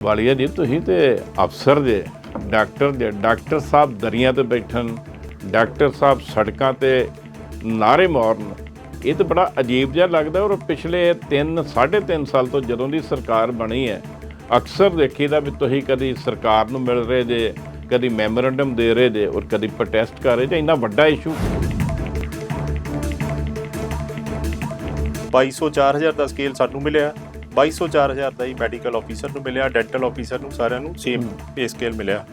ਵਾਲੀਆ ਜੀ, ਤੁਸੀਂ ਤੇ ਅਫਸਰ ਜੇ, ਡਾਕਟਰ ਦੇ ਡਾਕਟਰ ਸਾਹਿਬ ਦਰੀਆਂ ਤੇ ਬੈਠਣ, ਡਾਕਟਰ ਸਾਹਿਬ ਸੜਕਾਂ ਤੇ ਨਾਰੇ ਮਾਰਨ, ਇਹ ਤਾਂ ਬੜਾ ਅਜੀਬ ਜਿਹਾ ਲੱਗਦਾ ਔਰ ਪਿਛਲੇ 3 3.5 ਸਾਲ ਤੋਂ ਜਦੋਂ ਦੀ ਸਰਕਾਰ ਬਣੀ ਹੈ, ਅਕਸਰ ਦੇਖੀਦਾ ਵੀ ਤੁਸੀਂ ਕਦੀ ਸਰਕਾਰ ਨੂੰ ਮਿਲ ਰਹੇ ਜੇ, ਕਦੀ ਮੈਮੋਰੈਂਡਮ ਦੇ ਰਹੇ ਜੇ ਔਰ ਕਦੀ ਪ੍ਰੋਟੈਸਟ ਕਰ ਰਹੇ ਜੇ, ਇੰਨਾ ਵੱਡਾ ਇਸ਼ੂ 2200 4000 ਦਾ ਸਕੇਲ ਸਾਨੂੰ ਮਿਲਿਆ। 2200 4000 ਦਾ ਹੀ ਮੈਡੀਕਲ ਆਫੀਸਰ ਨੂੰ ਮਿਲਿਆ ਡੈਂਟਲ ਆਫੀਸਰ ਨੂੰ ਸਾਰਿਆਂ ਨੂੰ ਸੇਮ ਪੇ ਸਕੇਲ ਮਿਲਿਆ।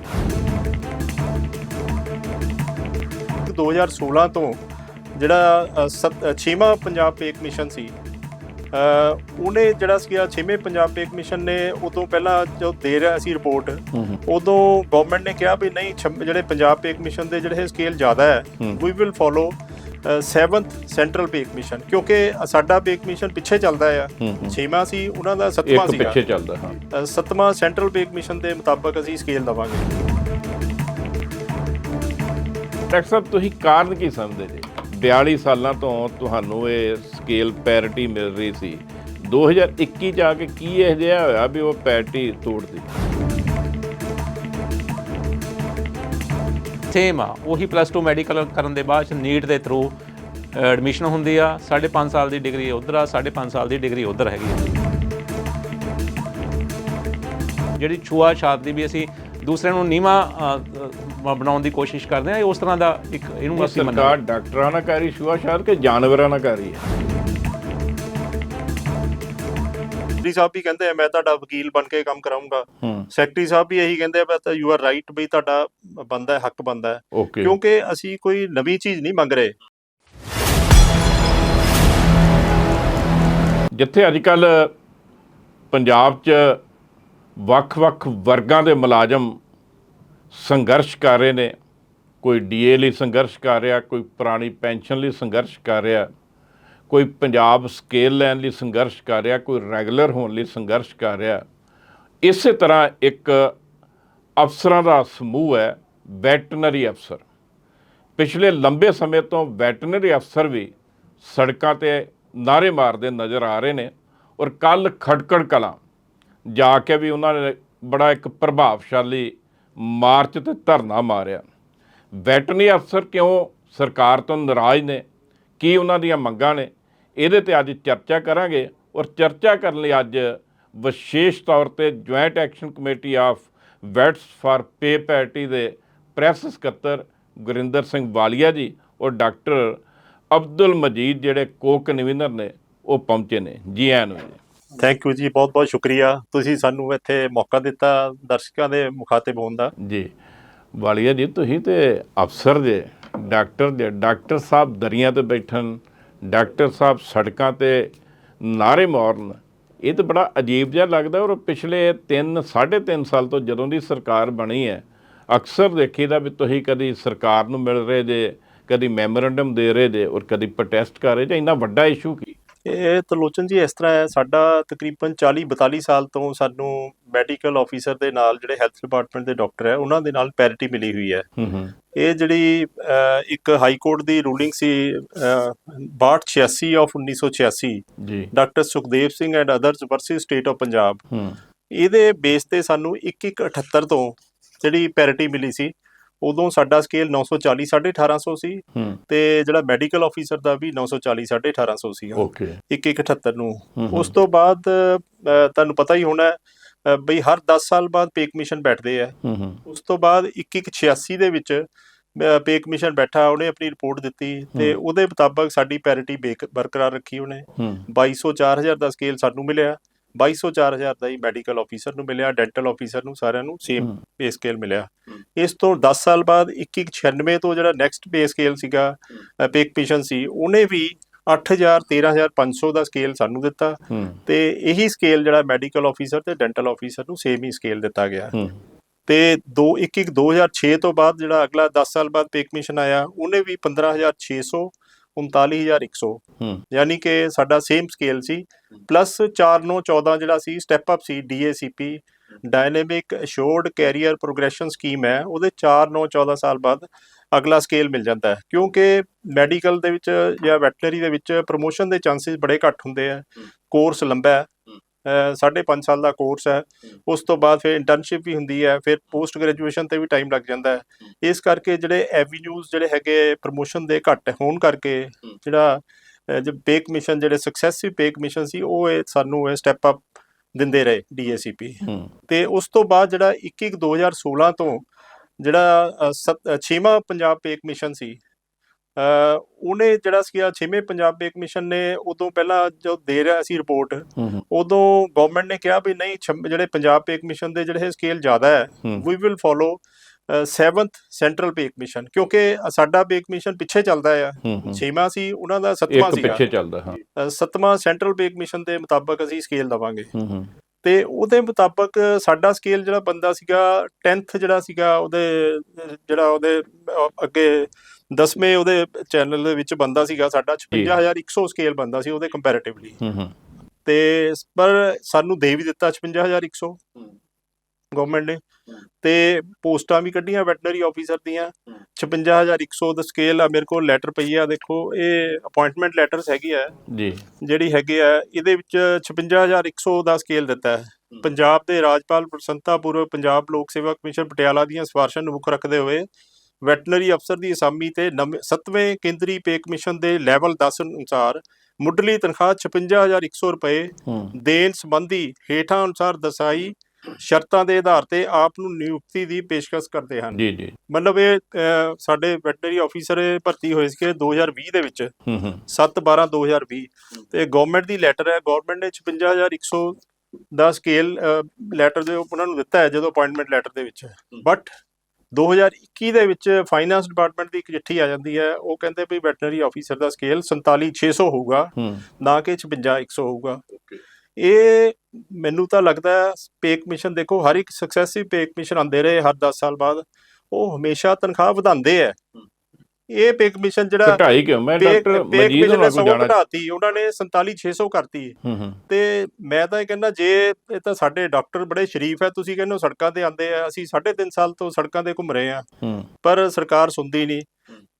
2016 ਤੋਂ ਜਿਹੜਾ 6ਵਾਂ ਪੰਜਾਬ ਪੇ ਕਮਿਸ਼ਨ ਸੀ ਉਹਨੇ ਜਿਹੜਾ ਸੀ 6ਵੇਂ ਪੰਜਾਬ ਪੇ ਕਮਿਸ਼ਨ ਨੇ ਉਦੋਂ ਪਹਿਲਾਂ ਜੋ ਦੇ ਰਿਹਾ ਸੀ ਰਿਪੋਰਟ ਉਦੋਂ ਗਵਰਨਮੈਂਟ ਨੇ ਕਿਹਾ ਵੀ ਨਹੀਂ ਜਿਹੜੇ ਪੰਜਾਬ ਪੇ ਕਮਿਸ਼ਨ ਦੇ ਜਿਹੜੇ ਸਕੇਲ ਜ਼ਿਆਦਾ ਹੂੰ। We will follow 7th central pay commission ਕਿਉਂਕਿ ਸਾਡਾ ਪੇ ਕਮਿਸ਼ਨ ਪਿੱਛੇ ਚੱਲਦਾ ਆ। ਛੇਵਾਂ ਸੀ ਉਹਨਾਂ ਦਾ ਸੱਤਵਾਂ ਇੱਕ ਸੀਗਾ। ਪਿੱਛੇ ਚੱਲਦਾ ਹਾਂ। ਸੱਤਵਾਂ ਸੈਂਟਰਲ ਪੇ ਕਮਿਸ਼ਨ ਦੇ ਮੁਤਾਬਕ ਅਸੀਂ ਸਕੇਲ ਦਵਾਂਗੇ। ਡਾਕਟਰ ਸਾਹਿਬ ਤੁਸੀਂ ਕਾਰਨ ਕੀ ਸਮਝਦੇ ਜੀ? 42 ਸਾਲਾਂ ਤੋਂ ਤੁਹਾਨੂੰ ਇਹ ਸਕੇਲ ਪੈਰਿਟੀ ਮਿਲ ਰਹੀ ਸੀ। 2021 ਚ ਆ ਕੇ ਕੀ ਇਹ ਜਿਹਾ ਹੋਇਆ ਵੀ ਉਹ ਪੈਰਿਟੀ ਤੋੜਦੀ? ਸੇਮ ਆ ਉਹੀ ਪਲੱਸ 2 ਮੈਡੀਕਲ ਕਰਨ ਦੇ ਬਾਅਦ ਨੀਟ ਦੇ ਥਰੂ ਐਡਮਿਸ਼ਨ ਹੁੰਦੀ ਆ 5.5 ਸਾਲ ਦੀ ਡਿਗਰੀ ਉਧਰ ਆ 5.5 ਸਾਲ ਦੀ ਡਿਗਰੀ ਉਧਰ ਹੈਗੀ ਆ। ਜਿਹੜੀ ਛੂਆ ਛਾਤ ਦੀ ਵੀ ਅਸੀਂ ਦੂਸਰਿਆਂ ਨੂੰ ਨੀਵਾ ਬਣਾਉਣ ਦੀ ਕੋਸ਼ਿਸ਼ ਕਰਦੇ ਆ ਉਸ ਤਰ੍ਹਾਂ ਦਾ ਇੱਕ ਇਹਨੂੰ ਇਹ ਅਸੀਂ ਮੰਨਦੇ ਸਰਕਾਰ ਡਾਕਟਰਾਂ ਨਾਲ ਕਰੀ ਸ਼ੁਆਸ਼ਾਰ ਕਿ ਜਾਨਵਰਾਂ ਨਾਲ ਕਰੀ ਹੈ। ਸੈਕਟਰੀ ਸਾਹਿਬ ਵੀ ਕਹਿੰਦੇ ਆ ਮੈਂ ਤੁਹਾਡਾ ਵਕੀਲ ਬਣ ਕੇ ਕੰਮ ਕਰਾਉਂਗਾ ਸੈਕਟਰੀ ਸਾਹਿਬ ਵੀ ਇਹੀ ਕਹਿੰਦੇ ਆ ਬਸ ਯੂ ਆਰ ਰਾਈਟ ਵੀ ਤੁਹਾਡਾ ਬੰਦਾ ਹੈ ਹੱਕ ਬੰਦਾ ਕਿਉਂਕਿ ਅਸੀਂ ਕੋਈ ਨਵੀਂ ਚੀਜ਼ ਨਹੀਂ ਮੰਗ ਰਹੇ। ਜਿੱਥੇ ਅੱਜ ਕੱਲ ਪੰਜਾਬ 'ਚ ਵੱਖ-ਵੱਖ ਵਰਗਾਂ ਦੇ ਮੁਲਾਜ਼ਮ ਸੰਘਰਸ਼ ਕਰ ਰਹੇ ਨੇ ਕੋਈ ਡੀਏ ਲਈ ਸੰਘਰਸ਼ ਕਰ ਰਿਹਾ ਕੋਈ ਪੁਰਾਣੀ ਪੈਨਸ਼ਨ ਲਈ ਸੰਘਰਸ਼ ਕਰ ਰਿਹਾ ਕੋਈ ਪੰਜਾਬ ਸਕੇਲ ਲੈਣ ਲਈ ਸੰਘਰਸ਼ ਕਰ ਰਿਹਾ, ਕੋਈ ਰੈਗੂਲਰ ਹੋਣ ਲਈ ਸੰਘਰਸ਼ ਕਰ ਰਿਹਾ, ਇਸੇ ਤਰ੍ਹਾਂ ਇੱਕ ਅਫਸਰਾਂ ਦਾ ਸਮੂਹ ਹੈ ਵੈਟਰਨਰੀ ਅਫਸਰ। ਪਿਛਲੇ ਲੰਬੇ ਸਮੇਂ ਤੋਂ ਵੈਟਰਨਰੀ ਅਫਸਰ ਵੀ ਸੜਕਾਂ ਤੇ ਨਾਰੇ ਮਾਰਦੇ ਨਜ਼ਰ ਆ ਰਹੇ ਨੇ ਔਰ ਕੱਲ ਖੜਕੜ ਕਲਾਂ ਜਾ ਕੇ ਵੀ ਉਹਨਾਂ ਨੇ ਬੜਾ ਇੱਕ ਪ੍ਰਭਾਵਸ਼ਾਲੀ ਮਾਰਚ ਤੇ ਧਰਨਾ ਮਾਰਿਆ। ਵੈਟਰਨਰੀ ਅਫਸਰ ਕਿਉਂ ਸਰਕਾਰ ਤੋਂ ਨਾਰਾਜ਼ ਨੇ? ਕੀ ਉਹਨਾਂ ਦੀਆਂ ਮੰਗਾਂ ਨੇ? ਇਹਦੇ ਤੇ ਅੱਜ ਚਰਚਾ ਕਰਾਂਗੇ ਔਰ ਚਰਚਾ ਕਰਨ ਲਈ ਅੱਜ ਵਿਸ਼ੇਸ਼ ਤੌਰ ਤੇ joint action committee of vets for pay parity ਦੇ ਪ੍ਰੈਸ ਸਕੱਤਰ ਗੁਰਿੰਦਰ ਸਿੰਘ ਵਾਲੀਆ ਜੀ ਔਰ ਡਾਕਟਰ ਅਬਦੁਲ ਮਜੀਦ ਜਿਹੜੇ ਕੋ ਕਨਵੀਨਰ ਨੇ ਉਹ ਪਹੁੰਚੇ ਨੇ। ਜੀ ਆਇਆਂ ਨੂੰ ਥੈਂਕ ਯੂ ਜੀ ਬਹੁਤ ਬਹੁਤ ਸ਼ੁਕਰੀਆ। ਤੁਸੀਂ ਸਾਨੂੰ ਇੱਥੇ ਮੌਕਾ ਦਿੱਤਾ ਦਰਸ਼ਕਾਂ ਦੇ ਮੁਖਾਤਿਬ ਹੋਣ ਦਾ। ਜੀ। ਵਾਲੀਆ ਜੀ ਤੁਸੀਂ ਤੇ ਅਫਸਰ ਜੇ ਡਾਕਟਰ ਦੇ ਡਾਕਟਰ ਸਾਹਿਬ ਦਰੀਆਂ ਤੇ ਬੈਠਣ ਡਾਕਟਰ ਸਾਹਿਬ ਸੜਕਾਂ ਤੇ ਨਾਰੇ ਮਾਰਨ, ਇਹ ਤਾਂ ਬੜਾ ਅਜੀਬ ਜਿਹਾ ਲੱਗਦਾ ਔਰ ਪਿਛਲੇ 3 3.5 ਸਾਲ ਤੋਂ ਜਦੋਂ ਦੀ ਸਰਕਾਰ ਬਣੀ ਹੈ, ਅਕਸਰ ਦੇਖੀਦਾ ਵੀ ਤੁਸੀਂ ਕਦੀ ਸਰਕਾਰ ਨੂੰ ਮਿਲ ਰਹੇ ਜੇ, ਕਦੀ ਮੈਮੋਰੈਂਡਮ ਦੇ ਰਹੇ ਜੇ ਔਰ ਕਦੀ ਪ੍ਰੋਟੈਸਟ ਕਰ ਰਹੇ ਜੇ, ਇੰਨਾ ਵੱਡਾ ਇਸ਼ੂ ਕੀ? ਇਹ ਤਲੋਚਨ ਜੀ ਇਸ ਤਰ੍ਹਾਂ ਹੈ ਸਾਡਾ ਤਕਰੀਬਨ 40 42 ਸਾਲ ਤੋਂ ਸਾਨੂੰ ਮੈਡੀਕਲ ਆਫੀਸਰ ਦੇ ਨਾਲ ਜਿਹੜੇ ਹੈਲਥ ਡਿਪਾਰਟਮੈਂਟ ਦੇ ਡਾਕਟਰ ਹੈ ਉਹਨਾਂ ਦੇ ਨਾਲ ਪੈਰਿਟੀ ਮਿਲੀ ਹੋਈ ਹੈ। ਇਹ ਜਿਹੜੀ ਇੱਕ ਹਾਈ ਕੋਰਟ ਦੀ ਰੂਲਿੰਗ ਸੀ ਅਹ, 6286 ਆਫ 1986 ਜੀ। Doctor Sukhdev Singh and others versus state of Punjab ਇਹਦੇ ਬੇਸ ਤੇ ਸਾਨੂੰ 1178 ਤੋਂ ਜਿਹੜੀ ਪੈਰਿਟੀ ਮਿਲੀ ਸੀ। ਉਦੋਂ ਸਾਡਾ ਸਕੇਲ 940 1850 ਸੀ ਤੇ ਜਿਹੜਾ ਮੈਡੀਕਲ ਆਫੀਸਰ ਦਾ ਵੀ 940 1850 ਸੀ ਓਕੇ 1178 ਨੂੰ। ਉਸ ਤੋਂ ਬਾਅਦ ਤੁਹਾਨੂੰ ਪਤਾ ਹੀ ਹੋਣਾ ਬਈ ਹਰ 10 ਸਾਲ ਬਾਅਦ ਪੇ ਕਮਿਸ਼ਨ ਬੈਠਦੇ ਆ। ਉਸ ਤੋਂ ਬਾਅਦ 1186 ਦੇ ਵਿੱਚ ਪੇ ਕਮਿਸ਼ਨ ਬੈਠਾ ਉਹਨੇ ਆਪਣੀ ਰਿਪੋਰਟ ਦਿੱਤੀ ਤੇ। ਉਹਦੇ ਮੁਤਾਬਕ ਸਾਡੀ ਪੈਰਿਟੀ ਬਰਕਰਾਰ ਰੱਖੀ ਉਹਨੇ। ਹੂੰ। 2200 4000 ਦਾ ਸਕੇਲ ਸਾਨੂੰ ਮਿਲਿਆ। 2200 4000 ਦਾ ਹੀ ਮੈਡੀਕਲ ਆਫੀਸਰ ਨੂੰ ਮਿਲਿਆ ਡੈਂਟਲ ਆਫੀਸਰ ਨੂੰ ਸਾਰਿਆਂ ਨੂੰ ਸੇਮ। ਪੇ ਸਕੇਲ ਮਿਲਿਆ। ਇਸ ਤੋਂ 10 ਸਾਲ ਬਾਅਦ 2196 ਤੋਂ ਜਿਹੜਾ ਨੈਕਸਟ ਪੇ ਸਕੇਲ ਸੀਗਾ ਪੇ ਕਮਿਸ਼ਨ ਸੀ ਉਹਨੇ ਵੀ 8000 13500 ਦਾ ਸਕੇਲ ਸਾਨੂੰ ਦਿੱਤਾ ਤੇ ਇਹੀ ਸਕੇਲ ਜਿਹੜਾ ਮੈਡੀਕਲ ਆਫੀਸਰ ਤੇ ਡੈਂਟਲ ਆਫੀਸਰ ਨੂੰ ਸੇਮ ਹੀ ਸਕੇਲ ਦਿੱਤਾ ਗਿਆ। ਤੇ 2 1 1 2006 ਤੋਂ ਬਾਅਦ ਜਿਹੜਾ ਅਗਲਾ 10 ਸਾਲ ਬਾਅਦ ਪੇ ਕਮਿਸ਼ਨ ਆਇਆ ਉਹਨੇ ਵੀ 15600 39100 ਹੂੰ। ਯਾਨੀ ਕਿ ਸਾਡਾ ਸੇਮ ਸਕੇਲ ਸੀ। ਪਲੱਸ 4 9 14 ਜਿਹੜਾ ਸੀ ਸਟੈਪ ਅਪ ਸੀ DACP dynamic assured career progression scheme ਹੈ। ਉਹਦੇ 4 9 14 ਸਾਲ ਬਾਅਦ ਅਗਲਾ ਸਕੇਲ ਮਿਲ ਜਾਂਦਾ ਹੈ। ਕਿਉਂਕਿ ਮੈਡੀਕਲ ਦੇ ਵਿੱਚ ਜਾਂ ਵੈਟਰਨਰੀ ਦੇ ਵਿੱਚ ਪ੍ਰੋਮੋਸ਼ਨ ਦੇ ਚਾਂਸਸ ਬੜੇ ਘੱਟ ਹੁੰਦੇ ਆ ਕੋਰਸ ਲੰਬਾ ਹੈ। ਅਹ ਸਾਢੇ ਪੰਜ ਸਾਲ ਦਾ ਕੋਰਸ ਹੈ। ਉਸ ਤੋਂ ਬਾਅਦ ਫਿਰ ਇੰਟਰਨਸ਼ਿਪ ਵੀ ਹੁੰਦੀ ਹੈ ਫਿਰ ਪੋਸਟ ਗ੍ਰੈਜੂਏਸ਼ਨ ਤੇ ਵੀ ਟਾਈਮ ਲੱਗ ਜਾਂਦਾ ਹੈ। ਇਸ ਕਰਕੇ ਜਿਹੜੇ ਐਵੀਨਿਊਜ਼ ਜਿਹੜੇ ਹੈਗੇ ਪ੍ਰੋਮੋਸ਼ਨ ਦੇ ਘੱਟ ਹੋਣ ਕਰਕੇ ਜਿਹੜਾ ਜੋ ਪੇ ਕਮਿਸ਼ਨ ਜਿਹੜੇ ਸਕਸੈਸਿਵ ਪੇ ਕਮਿਸ਼ਨ ਸੀ ਉਹ ਇਹ ਸਾਨੂੰ ਇਹ ਸਟੈਪ ਅਪ ਦਿੰਦੇ ਰਹੇ ਡੀਏਸੀਪੀ ਤੇ ਉਸ ਤੋਂ ਬਾਅਦ ਜਿਹੜਾ 21 2016 ਤੋਂ ਜਿਹੜਾ ਅ, ਸੱਤ- ਅ, ਛੇਵਾਂ ਪੰਜਾਬ ਪੇ ਕਮਿਸ਼ਨ ਸੀ ਉਹਨੇ ਜਿਹੜਾ ਸੀਗਾ ਛੇਵੇਂ ਪੰਜਾਬ ਪੇ ਕਮਿਸ਼ਨ ਨੇ ਉਦੋਂ ਪਹਿਲਾਂ ਜੋ ਦੇ ਰਿਹਾ ਸੀ ਰਿਪੋਰਟ ਉਦੋਂ ਗਵਰਨਮੈਂਟ ਨੇ ਕਿਹਾ ਵੀ ਨਹੀਂ ਜਿਹੜੇ ਪੰਜਾਬ ਪੇ ਕਮਿਸ਼ਨ ਦੇ ਜਿਹੜੇ ਸਕੇਲ ਜ਼ਿਆਦਾ ਹੈ। We will follow 7th central pay commission ਕਿਉਂਕਿ ਸਾਡਾ ਪੇ ਕਮਿਸ਼ਨ ਪਿੱਛੇ ਚੱਲਦਾ ਆ। ਹੂੰ ਹੂੰ। ਛੇਵਾਂ ਸੀ ਉਹਨਾਂ ਦਾ ਸੱਤਵਾਂ ਇੱਕ ਸੀਗਾ। ਪਿੱਛੇ ਚੱਲਦਾ ਹਾਂ। ਅ, ਸੱਤਵਾਂ ਸੈਂਟਰਲ ਪੇ ਕਮਿਸ਼ਨ ਦੇ ਮੁਤਾਬਕ ਅਸੀਂ ਸਕੇਲ ਦਵਾਂਗੇ। ਤੇ ਉਹਦੇ ਮੁਤਾਬਕ ਸਾਡਾ ਸਕੇਲ ਜਿਹੜਾ ਬੰਦਾ ਸੀਗਾ 10th ਜਿਹੜਾ ਸੀਗਾ ਉਹਦੇ ਜਿਹੜਾ ਉਹਦੇ ਅੱਗੇ 10ਵੇਂ ਉਹਦੇ ਚੈਨਲ ਦੇ ਵਿੱਚ ਬੰਦਾ ਸੀਗਾ ਸਾਡਾ 56100 ਸਕੇਲ ਬੰਦਾ ਸੀ ਉਹਦੇ ਕੰਪੈਰੀਟਿਵਲੀ ਹੂੰ ਹੂੰ। ਤੇ ਪਰ ਸਾਨੂੰ ਦੇ ਵੀ ਦਿੱਤਾ 56100 ਗਵਰਨਮੈਂਟ ਨੇ ਤੇ ਪੋਸਟਾਂ ਵੀ ਕੱਢੀਆਂ ਵੈਟਰਨਰੀ ਆਫੀਸਰ ਦੀਆਂ। 56100 ਦਾ ਸਕੇਲ ਆ ਮੇਰੇ ਕੋਲ ਲੈਟਰ ਪਈ ਆ ਦੇਖੋ ਇਹ ਅਪਾਇੰਟਮੈਂਟ ਲੈਟਰਸ ਹੈਗੀ ਆ। ਜੀ। ਜਿਹੜੀ ਹੈਗੇ ਆ ਇਹਦੇ ਵਿੱਚ 56100 ਦਾ ਸਕੇਲ ਦਿੱਤਾ ਹੈ। ਪੰਜਾਬ ਦੇ ਰਾਜਪਾਲ ਪ੍ਰਸੰਤਾ ਪੂਰਵ ਪੰਜਾਬ ਲੋਕ ਸੇਵਾ ਕਮਿਸ਼ਨ ਪਟਿਆਲਾ ਦੀਆਂ ਸਿਫਾਰਸ਼ਾਂ ਨੂੰ ਮੁੱਖ ਰੱਖਦੇ ਹੋਏ ਵੈਟਰਨਰੀ ਅਫਸਰ ਦੀ ਅਸਾਮੀ ਤੇ 7ਵੇਂ ਕੇਂਦਰੀ ਪੇ ਕਮਿਸ਼ਨ ਦੇ ਲੈਵਲ 10 ਅਨੁਸਾਰ ਮੁੱਢਲੀ ਤਨਖਾਹ 56100 ਰੁਪਏ ਦੇਣ ਸੰਬੰਧੀ ਹੇਠਾਂ ਅਨੁਸਾਰ ਦਸਾਈ ਸ਼ਰਤਾਂ ਦੇ ਆਧਾਰ ਤੇ ਆਪ ਨੂੰ ਨਿਯੁਕਤੀ ਦੀ ਪੇਸ਼ਕਸ਼ ਕਰਦੇ ਹਨ। ਜੀ ਜੀ। ਮਤਲਬ ਇਹ ਅਹ, ਸਾਡੇ ਵੈਟਰਨਰੀ ਆਫੀਸਰ ਭਰਤੀ ਹੋਏ ਸੀਗੇ 2020 ਦੇ ਵਿੱਚ। ਹੂੰ ਹੂੰ। 7 12 2020 ਤੇ ਗਵਰਨਮੈਂਟ ਦੀ ਲੈਟਰ ਹੈ। ਗਵਰਨਮੈਂਟ ਨੇ 56100 ਦਾ ਸਕੇਲ ਲੈਟਰ ਦੇ ਉਹਨਾਂ ਨੂੰ ਦਿੱਤਾ ਹੈ ਜਦੋਂ ਅਪਾਇੰਟਮੈਂਟ ਲੈਟਰ ਦੇ ਵਿੱਚ। ਬਟ 2021 ਦੇ ਵਿੱਚ ਫਾਈਨਾਂਸ ਡਿਪਾਰਟਮੈਂਟ ਦੀ ਇੱਕ ਚਿੱਠੀ ਆ ਜਾਂਦੀ ਹੈ। ਉਹ ਕਹਿੰਦੇ ਵੀ ਵੈਟਰਨਰੀ ਆਫੀਸਰ ਦਾ ਸਕੇਲ 47600 ਹੋਊਗਾ। ਹੂੰ। ਨਾ ਕਿ 56100 ਹੋਊਗਾ। ਇਹ ਮੈਨੂੰ ਤਾਂ ਲੱਗਦਾ ਪੇ ਕਮਿਸ਼ਨ ਦੇਖੋ ਹਰ ਇੱਕ ਸਕਸੈਸਿਵ ਪੇ ਕਮਿਸ਼ਨ ਆਉਂਦੇ ਰਹੇ ਹਰ 10 ਸਾਲ ਬਾਅਦ। ਉਹ ਹਮੇਸ਼ਾ ਤਨਖਾਹ ਵਧਾਉਂਦੇ ਆ ਇਹ ਪੇ ਕਮਿਸ਼ਨ ਜਿਹੜਾ ਘਟਾਈ ਕਿਉਂ? ਮੈਂ ਡਾਕਟਰ ਮਜੀਦ ਨੇ ਹੋਣਾ ਸੌ ਕੋ ਜਾਣਾ ਘਟਾਤੀ ਉਹਨਾਂ ਨੇ 47600 ਕਰਤੀ ਤੇ ਮੈਂ ਤਾਂ ਇਹ ਕਹਿੰਦਾ ਜੇ ਇਹ ਤਾਂ ਸਾਡੇ ਡਾਕਟਰ ਬੜੇ ਸ਼ਰੀਫ ਹੈ ਤੁਸੀਂ ਕਹਿੰਦੇ ਹੋ ਸੜਕਾਂ ਤੇ ਆਉਂਦੇ ਆ ਅਸੀਂ 3.5 ਸਾਲ ਤੋਂ ਸੜਕਾਂ ਤੇ ਘੁੰਮ ਰਹੇ ਆ ਪਰ ਸਰਕਾਰ ਸੁਣਦੀ ਨਹੀਂ।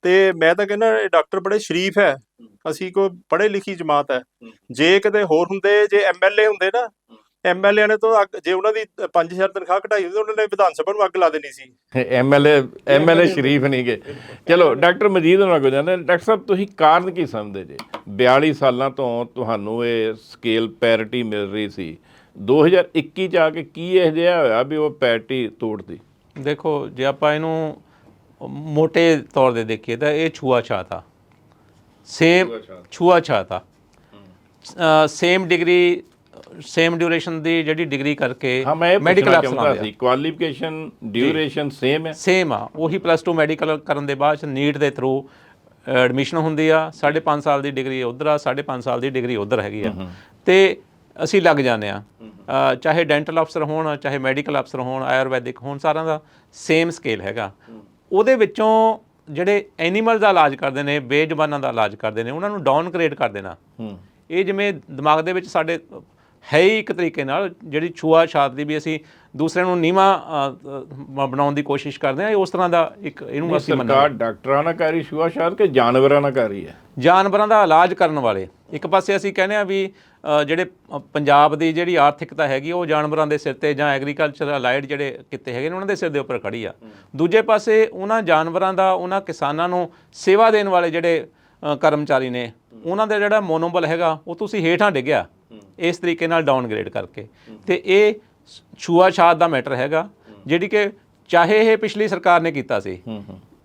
ਤੇ ਮੈਂ ਤਾਂ ਕਹਿੰਦਾ ਇਹ ਡਾਕਟਰ ਬੜੇ ਸ਼ਰੀਫ ਹੈ। ਅਸੀਂ ਕੋਈ ਪੜ੍ਹੇ ਲਿਖੀ ਜਮਾਤ ਹੈ। ਜੇ ਕਿਤੇ ਹੋਰ ਹੁੰਦੇ ਜੇ ਐਮਐਲਏ ਹੁੰਦੇ ਨਾ ਐਮਐਲਏ ਨੇ ਤਾਂ ਜੇ ਉਹਨਾਂ ਦੀ 5000 ਤਨਖਾਹ ਘਟਾਈ ਹੁੰਦੀ ਉਹਨਾਂ ਨੇ ਵਿਧਾਨ ਸਭਾ ਨੂੰ ਅੱਗ ਲਾ ਦੇਣੀ ਸੀ। ਐਮਐਲਏ ਐਮਐਲਏ ਸ਼ਰੀਫ ਨਹੀਂ ਗੇ। ਚਲੋ ਡਾਕਟਰ ਮਜੀਦ ਹੋਣਾ ਕੋ ਜਾਂਦੇ ਡਾਕਟਰ ਸਾਹਿਬ ਤੁਸੀਂ ਕਾਰਨ ਕੀ ਸਮਝਦੇ ਜੇ? 42 ਸਾਲਾਂ ਤੋਂ ਤੁਹਾਨੂੰ ਇਹ ਸਕੇਲ ਪੈਰਿਟੀ ਮਿਲ ਰਹੀ ਸੀ। 2021 ਚ ਆ ਕੇ ਕੀ ਇਹ ਜਿਹਾ ਹੋਇਆ ਵੀ ਉਹ ਪੈਰਿਟੀ ਤੋੜਦੀ? ਦੇਖੋ ਜੇ ਆਪਾਂ ਇਹਨੂੰ ਮੋٹے ਤੌਰ ਤੇ ਦੇਖੀਏ ਤਾਂ ਇਹ ਛੂਆ-ਛਾਤ ਆ ਸੇਮ ਛੂਆ-ਛਾਤ ਆ ਸੇਮ ਡਿਗਰੀ ਸੇਮ ਡਿਊਰੇਸ਼ਨ ਦੀ ਜਿਹੜੀ ਡਿਗਰੀ ਕਰਕੇ ਮੈਡੀਕਲ ਅਫਸਰ ਸੀ ਕੁਆਲੀਫਿਕੇਸ਼ਨ ਡਿਊਰੇਸ਼ਨ ਸੇਮ ਹੈ? ਸੇਮ ਆ। ਉਹੀ ਪਲੱਸ 2 ਮੈਡੀਕਲ ਕਰਨ ਦੇ ਬਾਅਦ ਨੀਟ ਦੇ ਥਰੂ ਐਡਮਿਸ਼ਨ ਹੁੰਦੀ ਆ। 5.5 ਸਾਲ ਦੀ ਡਿਗਰੀ ਉਧਰ ਆ 5.5 ਸਾਲ ਦੀ ਡਿਗਰੀ ਉਧਰ ਹੈਗੀ ਆ। ਤੇ ਅਸੀਂ ਲੱਗ ਜਾਂਦੇ ਆ। ਚਾਹੇ ਡੈਂਟਲ ਅਫਸਰ ਹੋਣ ਚਾਹੇ ਮੈਡੀਕਲ ਅਫਸਰ ਹੋਣ ਆਯੁਰਵੈਦਿਕ ਹੋਣ ਸਾਰਿਆਂ ਦਾ ਸੇਮ ਸਕੇਲ ਹੈਗਾ। ਉਹਦੇ ਵਿੱਚੋਂ ਜਿਹੜੇ ਐਨੀਮਲ ਦਾ ਇਲਾਜ ਕਰਦੇ ਨੇ ਬੇਜ਼ੁਬਾਨਾਂ ਦਾ ਇਲਾਜ ਕਰਦੇ ਨੇ ਉਹਨਾਂ ਨੂੰ ਡਾਊਨ ਗ੍ਰੇਡ ਕਰ ਦੇਣਾ। ਹੂੰ। ਇਹ ਜਿਵੇਂ ਦਿਮਾਗ ਦੇ ਵਿੱਚ ਸਾਡੇ ਹੈ ਹੀ ਇੱਕ ਤਰੀਕੇ ਨਾਲ ਜਿਹੜੀ ਛੂਆ ਛਾਤ ਦੀ ਵੀ ਅਸੀਂ ਦੂਸਰੇ ਨੂੰ ਨੀਵਾ ਬਣਾਉਣ ਦੀ ਕੋਸ਼ਿਸ਼ ਕਰਦੇ ਇਹ ਉਸ ਤਰ੍ਹਾਂ ਦਾ ਇੱਕ ਇਹਨੂੰ ਅਸੀਂ ਮੰਨਦੇ ਸਰਕਾਰ ਡਾਕਟਰਾਂ ਨਾਲ ਕਰੀ ਸ਼ੁਆ ਸ਼ਾਇਦ ਕਿ ਜਾਨਵਰਾਂ ਨਾਲ ਕਰ ਹੈ? ਜਾਨਵਰਾਂ ਦਾ ਇਲਾਜ ਕਰਨ ਵਾਲੇ। ਇੱਕ ਪਾਸੇ ਅਸੀਂ ਕਹਿੰਦੇ ਆ ਵੀ ਜਿਹੜੇ ਪੰਜਾਬ ਦੀ ਜਿਹੜੀ ਆਰਥਿਕਤਾ ਹੈਗੀ ਉਹ ਜਾਨਵਰਾਂ ਦੇ ਸਿਰ ਤੇ ਜਾਂ ਐਗਰੀਕਲਚਰ ਅਲਾਈਡ ਜਿਹੜੇ ਕਿੱਤੇ ਹੈਗੇ ਨੇ ਉਹਨਾਂ ਦੇ ਸਿਰ ਦੇ ਉੱਪਰ ਖੜੀ ਆ। ਦੂਜੇ ਪਾਸੇ ਉਹਨਾਂ ਜਾਨਵਰਾਂ ਦਾ ਉਹਨਾਂ ਕਿਸਾਨਾਂ ਨੂੰ ਸੇਵਾ ਦੇਣ ਵਾਲੇ ਜਿਹੜੇ ਕਰਮਚਾਰੀ ਨੇ ਉਹਨਾਂ ਦਾ ਜਿਹੜਾ ਮੋਨੋਬਲ ਹੈਗਾ ਉਹ ਤੁਸੀਂ ਹੇਠਾਂ ਡਿੱਗਿਆ। ਇਸ ਤਰੀਕੇ ਨਾਲ ਡਾਊਨਗ੍ਰੇਡ ਕਰਕੇ। ਤੇ ਇਹ ਛੂਆ ਛਾਤ ਦਾ ਮੈਟਰ ਹੈਗਾ ਜਿਹੜੀ ਕਿ ਚਾਹੇ ਇਹ ਪਿਛਲੀ ਸਰਕਾਰ ਨੇ ਕੀਤਾ ਸੀ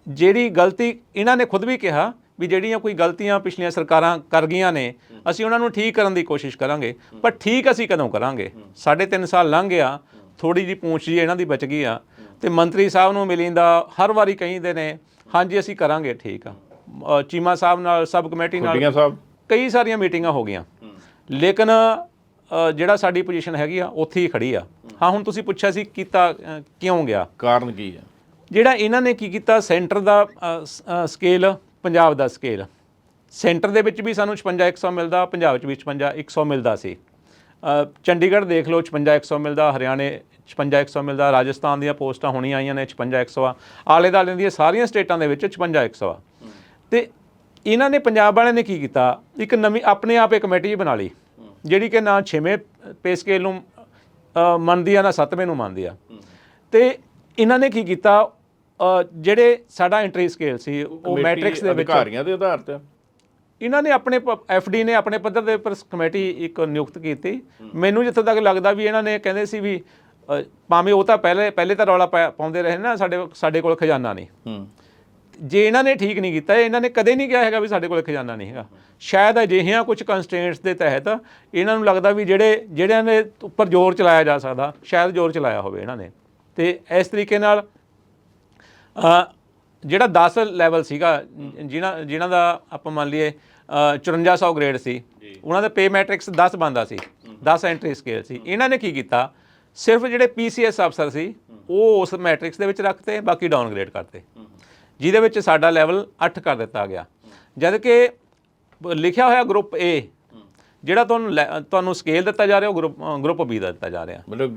ਜਿਹੜੀ ਗਲਤੀ ਇਹਨਾਂ ਨੇ ਖੁਦ ਵੀ ਕਿਹਾ ਵੀ ਜਿਹੜੀਆਂ ਕੋਈ ਗਲਤੀਆਂ ਪਿਛਲੀਆਂ ਸਰਕਾਰਾਂ ਕਰ ਗਈਆਂ ਨੇ ਅਸੀਂ ਉਹਨਾਂ ਨੂੰ ਠੀਕ ਕਰਨ ਦੀ ਕੋਸ਼ਿਸ਼ ਕਰਾਂਗੇ ਪਰ ਠੀਕ ਅਸੀਂ ਕਦੋਂ ਕਰਾਂਗੇ? ਸਾਢੇ ਤਿੰਨ ਸਾਲ ਲੰਘ ਗਿਆ ਥੋੜੀ ਜੀ ਪੂੰਛ ਜੀ ਇਹਨਾਂ ਦੀ ਬਚ ਗਈ ਆ ਤੇ ਮੰਤਰੀ ਸਾਹਿਬ ਨੂੰ ਮਿਲਿੰਦਾ ਹਰ ਵਾਰੀ ਕਹਿੰਦੇ ਨੇ ਹਾਂਜੀ ਅਸੀਂ ਕਰਾਂਗੇ ਠੀਕ ਆ। ਚੀਮਾ ਸਾਹਿਬ ਨਾਲ ਸਬ ਕਮੇਟੀ ਨਾਲ ਕਈ ਸਾਰੀਆਂ ਮੀਟਿੰਗਾਂ ਹੋ ਗਈਆਂ। ਲੇਕਿਨ ਜਿਹੜਾ ਸਾਡੀ ਪੋਜੀਸ਼ਨ ਹੈਗੀ ਆ ਉੱਥੇ ਹੀ ਖੜੀ ਆ। ਹਾਂ ਹੁਣ ਤੁਸੀਂ ਪੁੱਛਿਆ ਸੀ ਕੀਤਾ ਕਿਉਂ ਗਿਆ? ਕਾਰਨ ਕੀ ਹੈ ਜਿਹੜਾ ਇਹਨਾਂ ਨੇ ਕੀ ਕੀਤਾ ਸੈਂਟਰ ਦਾ ਸਕੇਲ ਪੰਜਾਬ ਦਾ ਸਕੇਲ ਸੈਂਟਰ ਦੇ ਵਿੱਚ ਵੀ ਸਾਨੂੰ 56 100 ਮਿਲਦਾ ਪੰਜਾਬ 'ਚ ਵੀ 56 100 ਮਿਲਦਾ ਸੀ। ਚੰਡੀਗੜ੍ਹ ਦੇਖ ਲਓ 56 100 ਮਿਲਦਾ ਹਰਿਆਣੇ 56 100 ਮਿਲਦਾ ਰਾਜਸਥਾਨ ਦੀਆਂ ਪੋਸਟਾਂ ਹੋਣੀਆਂ ਆਈਆਂ ਨੇ 56 100 ਆ। ਆਲੇ ਦਾਲੇ ਦੀਆਂ ਸਾਰੀਆਂ ਸਟੇਟਾਂ ਦੇ ਵਿੱਚ 56 100 ਆ। ਤੇ ਇਹਨਾਂ ਨੇ ਪੰਜਾਬ ਵਾਲਿਆਂ ਨੇ ਕੀ ਕੀਤਾ? ਇੱਕ ਨਵੀਂ ਆਪਣੇ ਆਪ ਇੱਕ ਕਮੇਟੀ ਬਣਾ ਲਈ ਜਿਹੜੀ ਕਿ ਨਾ 6ਵੇਂ ਪੇ ਸਕੇਲ ਨੂੰ ਮੰਨਦੀ ਆ ਨਾ 7ਵੇਂ ਨੂੰ ਮੰਨਦੀ ਆ। ਤੇ ਇਹਨਾਂ ਨੇ ਕੀ ਕੀਤਾ? ਜਿਹੜੇ ਸਾਡਾ ਐਂਟਰੀ ਸਕੇਲ ਸੀ ਉਹ ਮੈਟ੍ਰਿਕਸ ਦੇ ਵਿੱਚ ਅਧਿਕਾਰੀਆਂ ਦੇ ਆਧਾਰ ਤੇ? ਇਹਨਾਂ ਨੇ ਆਪਣੇ ਐਫਡੀ ਨੇ ਆਪਣੇ ਪੱਧਰ ਦੇ ਉੱਪਰ ਕਮੇਟੀ ਇੱਕ ਨਿਯੁਕਤ ਕੀਤੀ। ਮੈਨੂੰ ਜਿੱਥੋਂ ਤੱਕ ਲੱਗਦਾ ਵੀ ਇਹਨਾਂ ਨੇ ਕਹਿੰਦੇ ਸੀ ਵੀ ਭਾਵੇਂ ਉਹ ਤਾਂ ਪਹਿਲੇ ਪਹਿਲੇ ਤਾਂ ਰੌਲਾ ਪਾਉਂਦੇ ਰਹੇ ਨਾ ਸਾਡੇ ਸਾਡੇ ਕੋਲ ਖਜ਼ਾਨਾ ਨਹੀਂ। ਜੇ ਇਹਨਾਂ ਨੇ ਠੀਕ ਨਹੀਂ ਕੀਤਾ ਇਹਨਾਂ ਨੇ ਕਦੇ ਨਹੀਂ ਕਿਹਾ ਹੈਗਾ ਵੀ ਸਾਡੇ ਕੋਲ ਖਜ਼ਾਨਾ ਨਹੀਂ ਹੈਗਾ। ਸ਼ਾਇਦ ਅਜਿਹੀਆਂ ਕੁਝ ਕੰਸਟ੍ਰੇਂਟਸ ਦੇ ਤਹਿਤ ਇਹਨਾਂ ਨੂੰ ਲੱਗਦਾ ਵੀ ਜਿਹੜੇ ਜਿਹੜਿਆਂ ਦੇ ਉੱਪਰ ਜ਼ੋਰ ਚਲਾਇਆ ਜਾ ਸਕਦਾ ਸ਼ਾਇਦ ਜ਼ੋਰ ਚਲਾਇਆ ਹੋਵੇ ਇਹਨਾਂ ਨੇ। ਤੇ ਇਸ ਤਰੀਕੇ ਨਾਲ ਜਿਹੜਾ 10 ਲੈਵਲ ਸੀਗਾ ਜਿਨ੍ਹਾਂ ਜਿਨ੍ਹਾਂ ਦਾ ਆਪਾਂ ਮੰਨ ਲਈਏ ਅ, 5400 ਗ੍ਰੇਡ ਸੀ ਉਹਨਾਂ ਦਾ ਪੇ ਮੈਟ੍ਰਿਕਸ 10 ਬੰਦਾ ਸੀ 10 ਐਂਟਰੀ ਸਕੇਲ ਸੀ। ਇਹਨਾਂ ਨੇ ਕੀ ਕੀਤਾ? ਸਿਰਫ ਜਿਹੜੇ ਪੀਸੀਐਸ ਅਫਸਰ ਸੀ ਉਹ ਉਸ ਮੈਟ੍ਰਿਕਸ ਦੇ ਵਿੱਚ ਰੱਖਤੇ ਬਾਕੀ ਡਾਊਨਗ੍ਰੇਡ ਕਰਤੇ। ਜਿਹਦੇ ਵਿੱਚ ਸਾਡਾ ਲੈਵਲ 8 ਕਰ ਦਿੱਤਾ ਗਿਆ। ਜਦ ਕਿ ਲਿਖਿਆ ਹੋਇਆ ਗਰੁੱਪ A ਜਿਹੜਾ ਤੁਹਾਨੂੰ ਲੈ- ਤੁਹਾਨੂੰ ਸਕੇਲ ਦਿੱਤਾ ਜਾ ਰਿਹਾ ਉਹ ਗਰੁੱਪ ਗਰੁੱਪ B ਦਾ ਦਿੱਤਾ ਜਾ ਰਿਹਾ। ਮਤਲਬ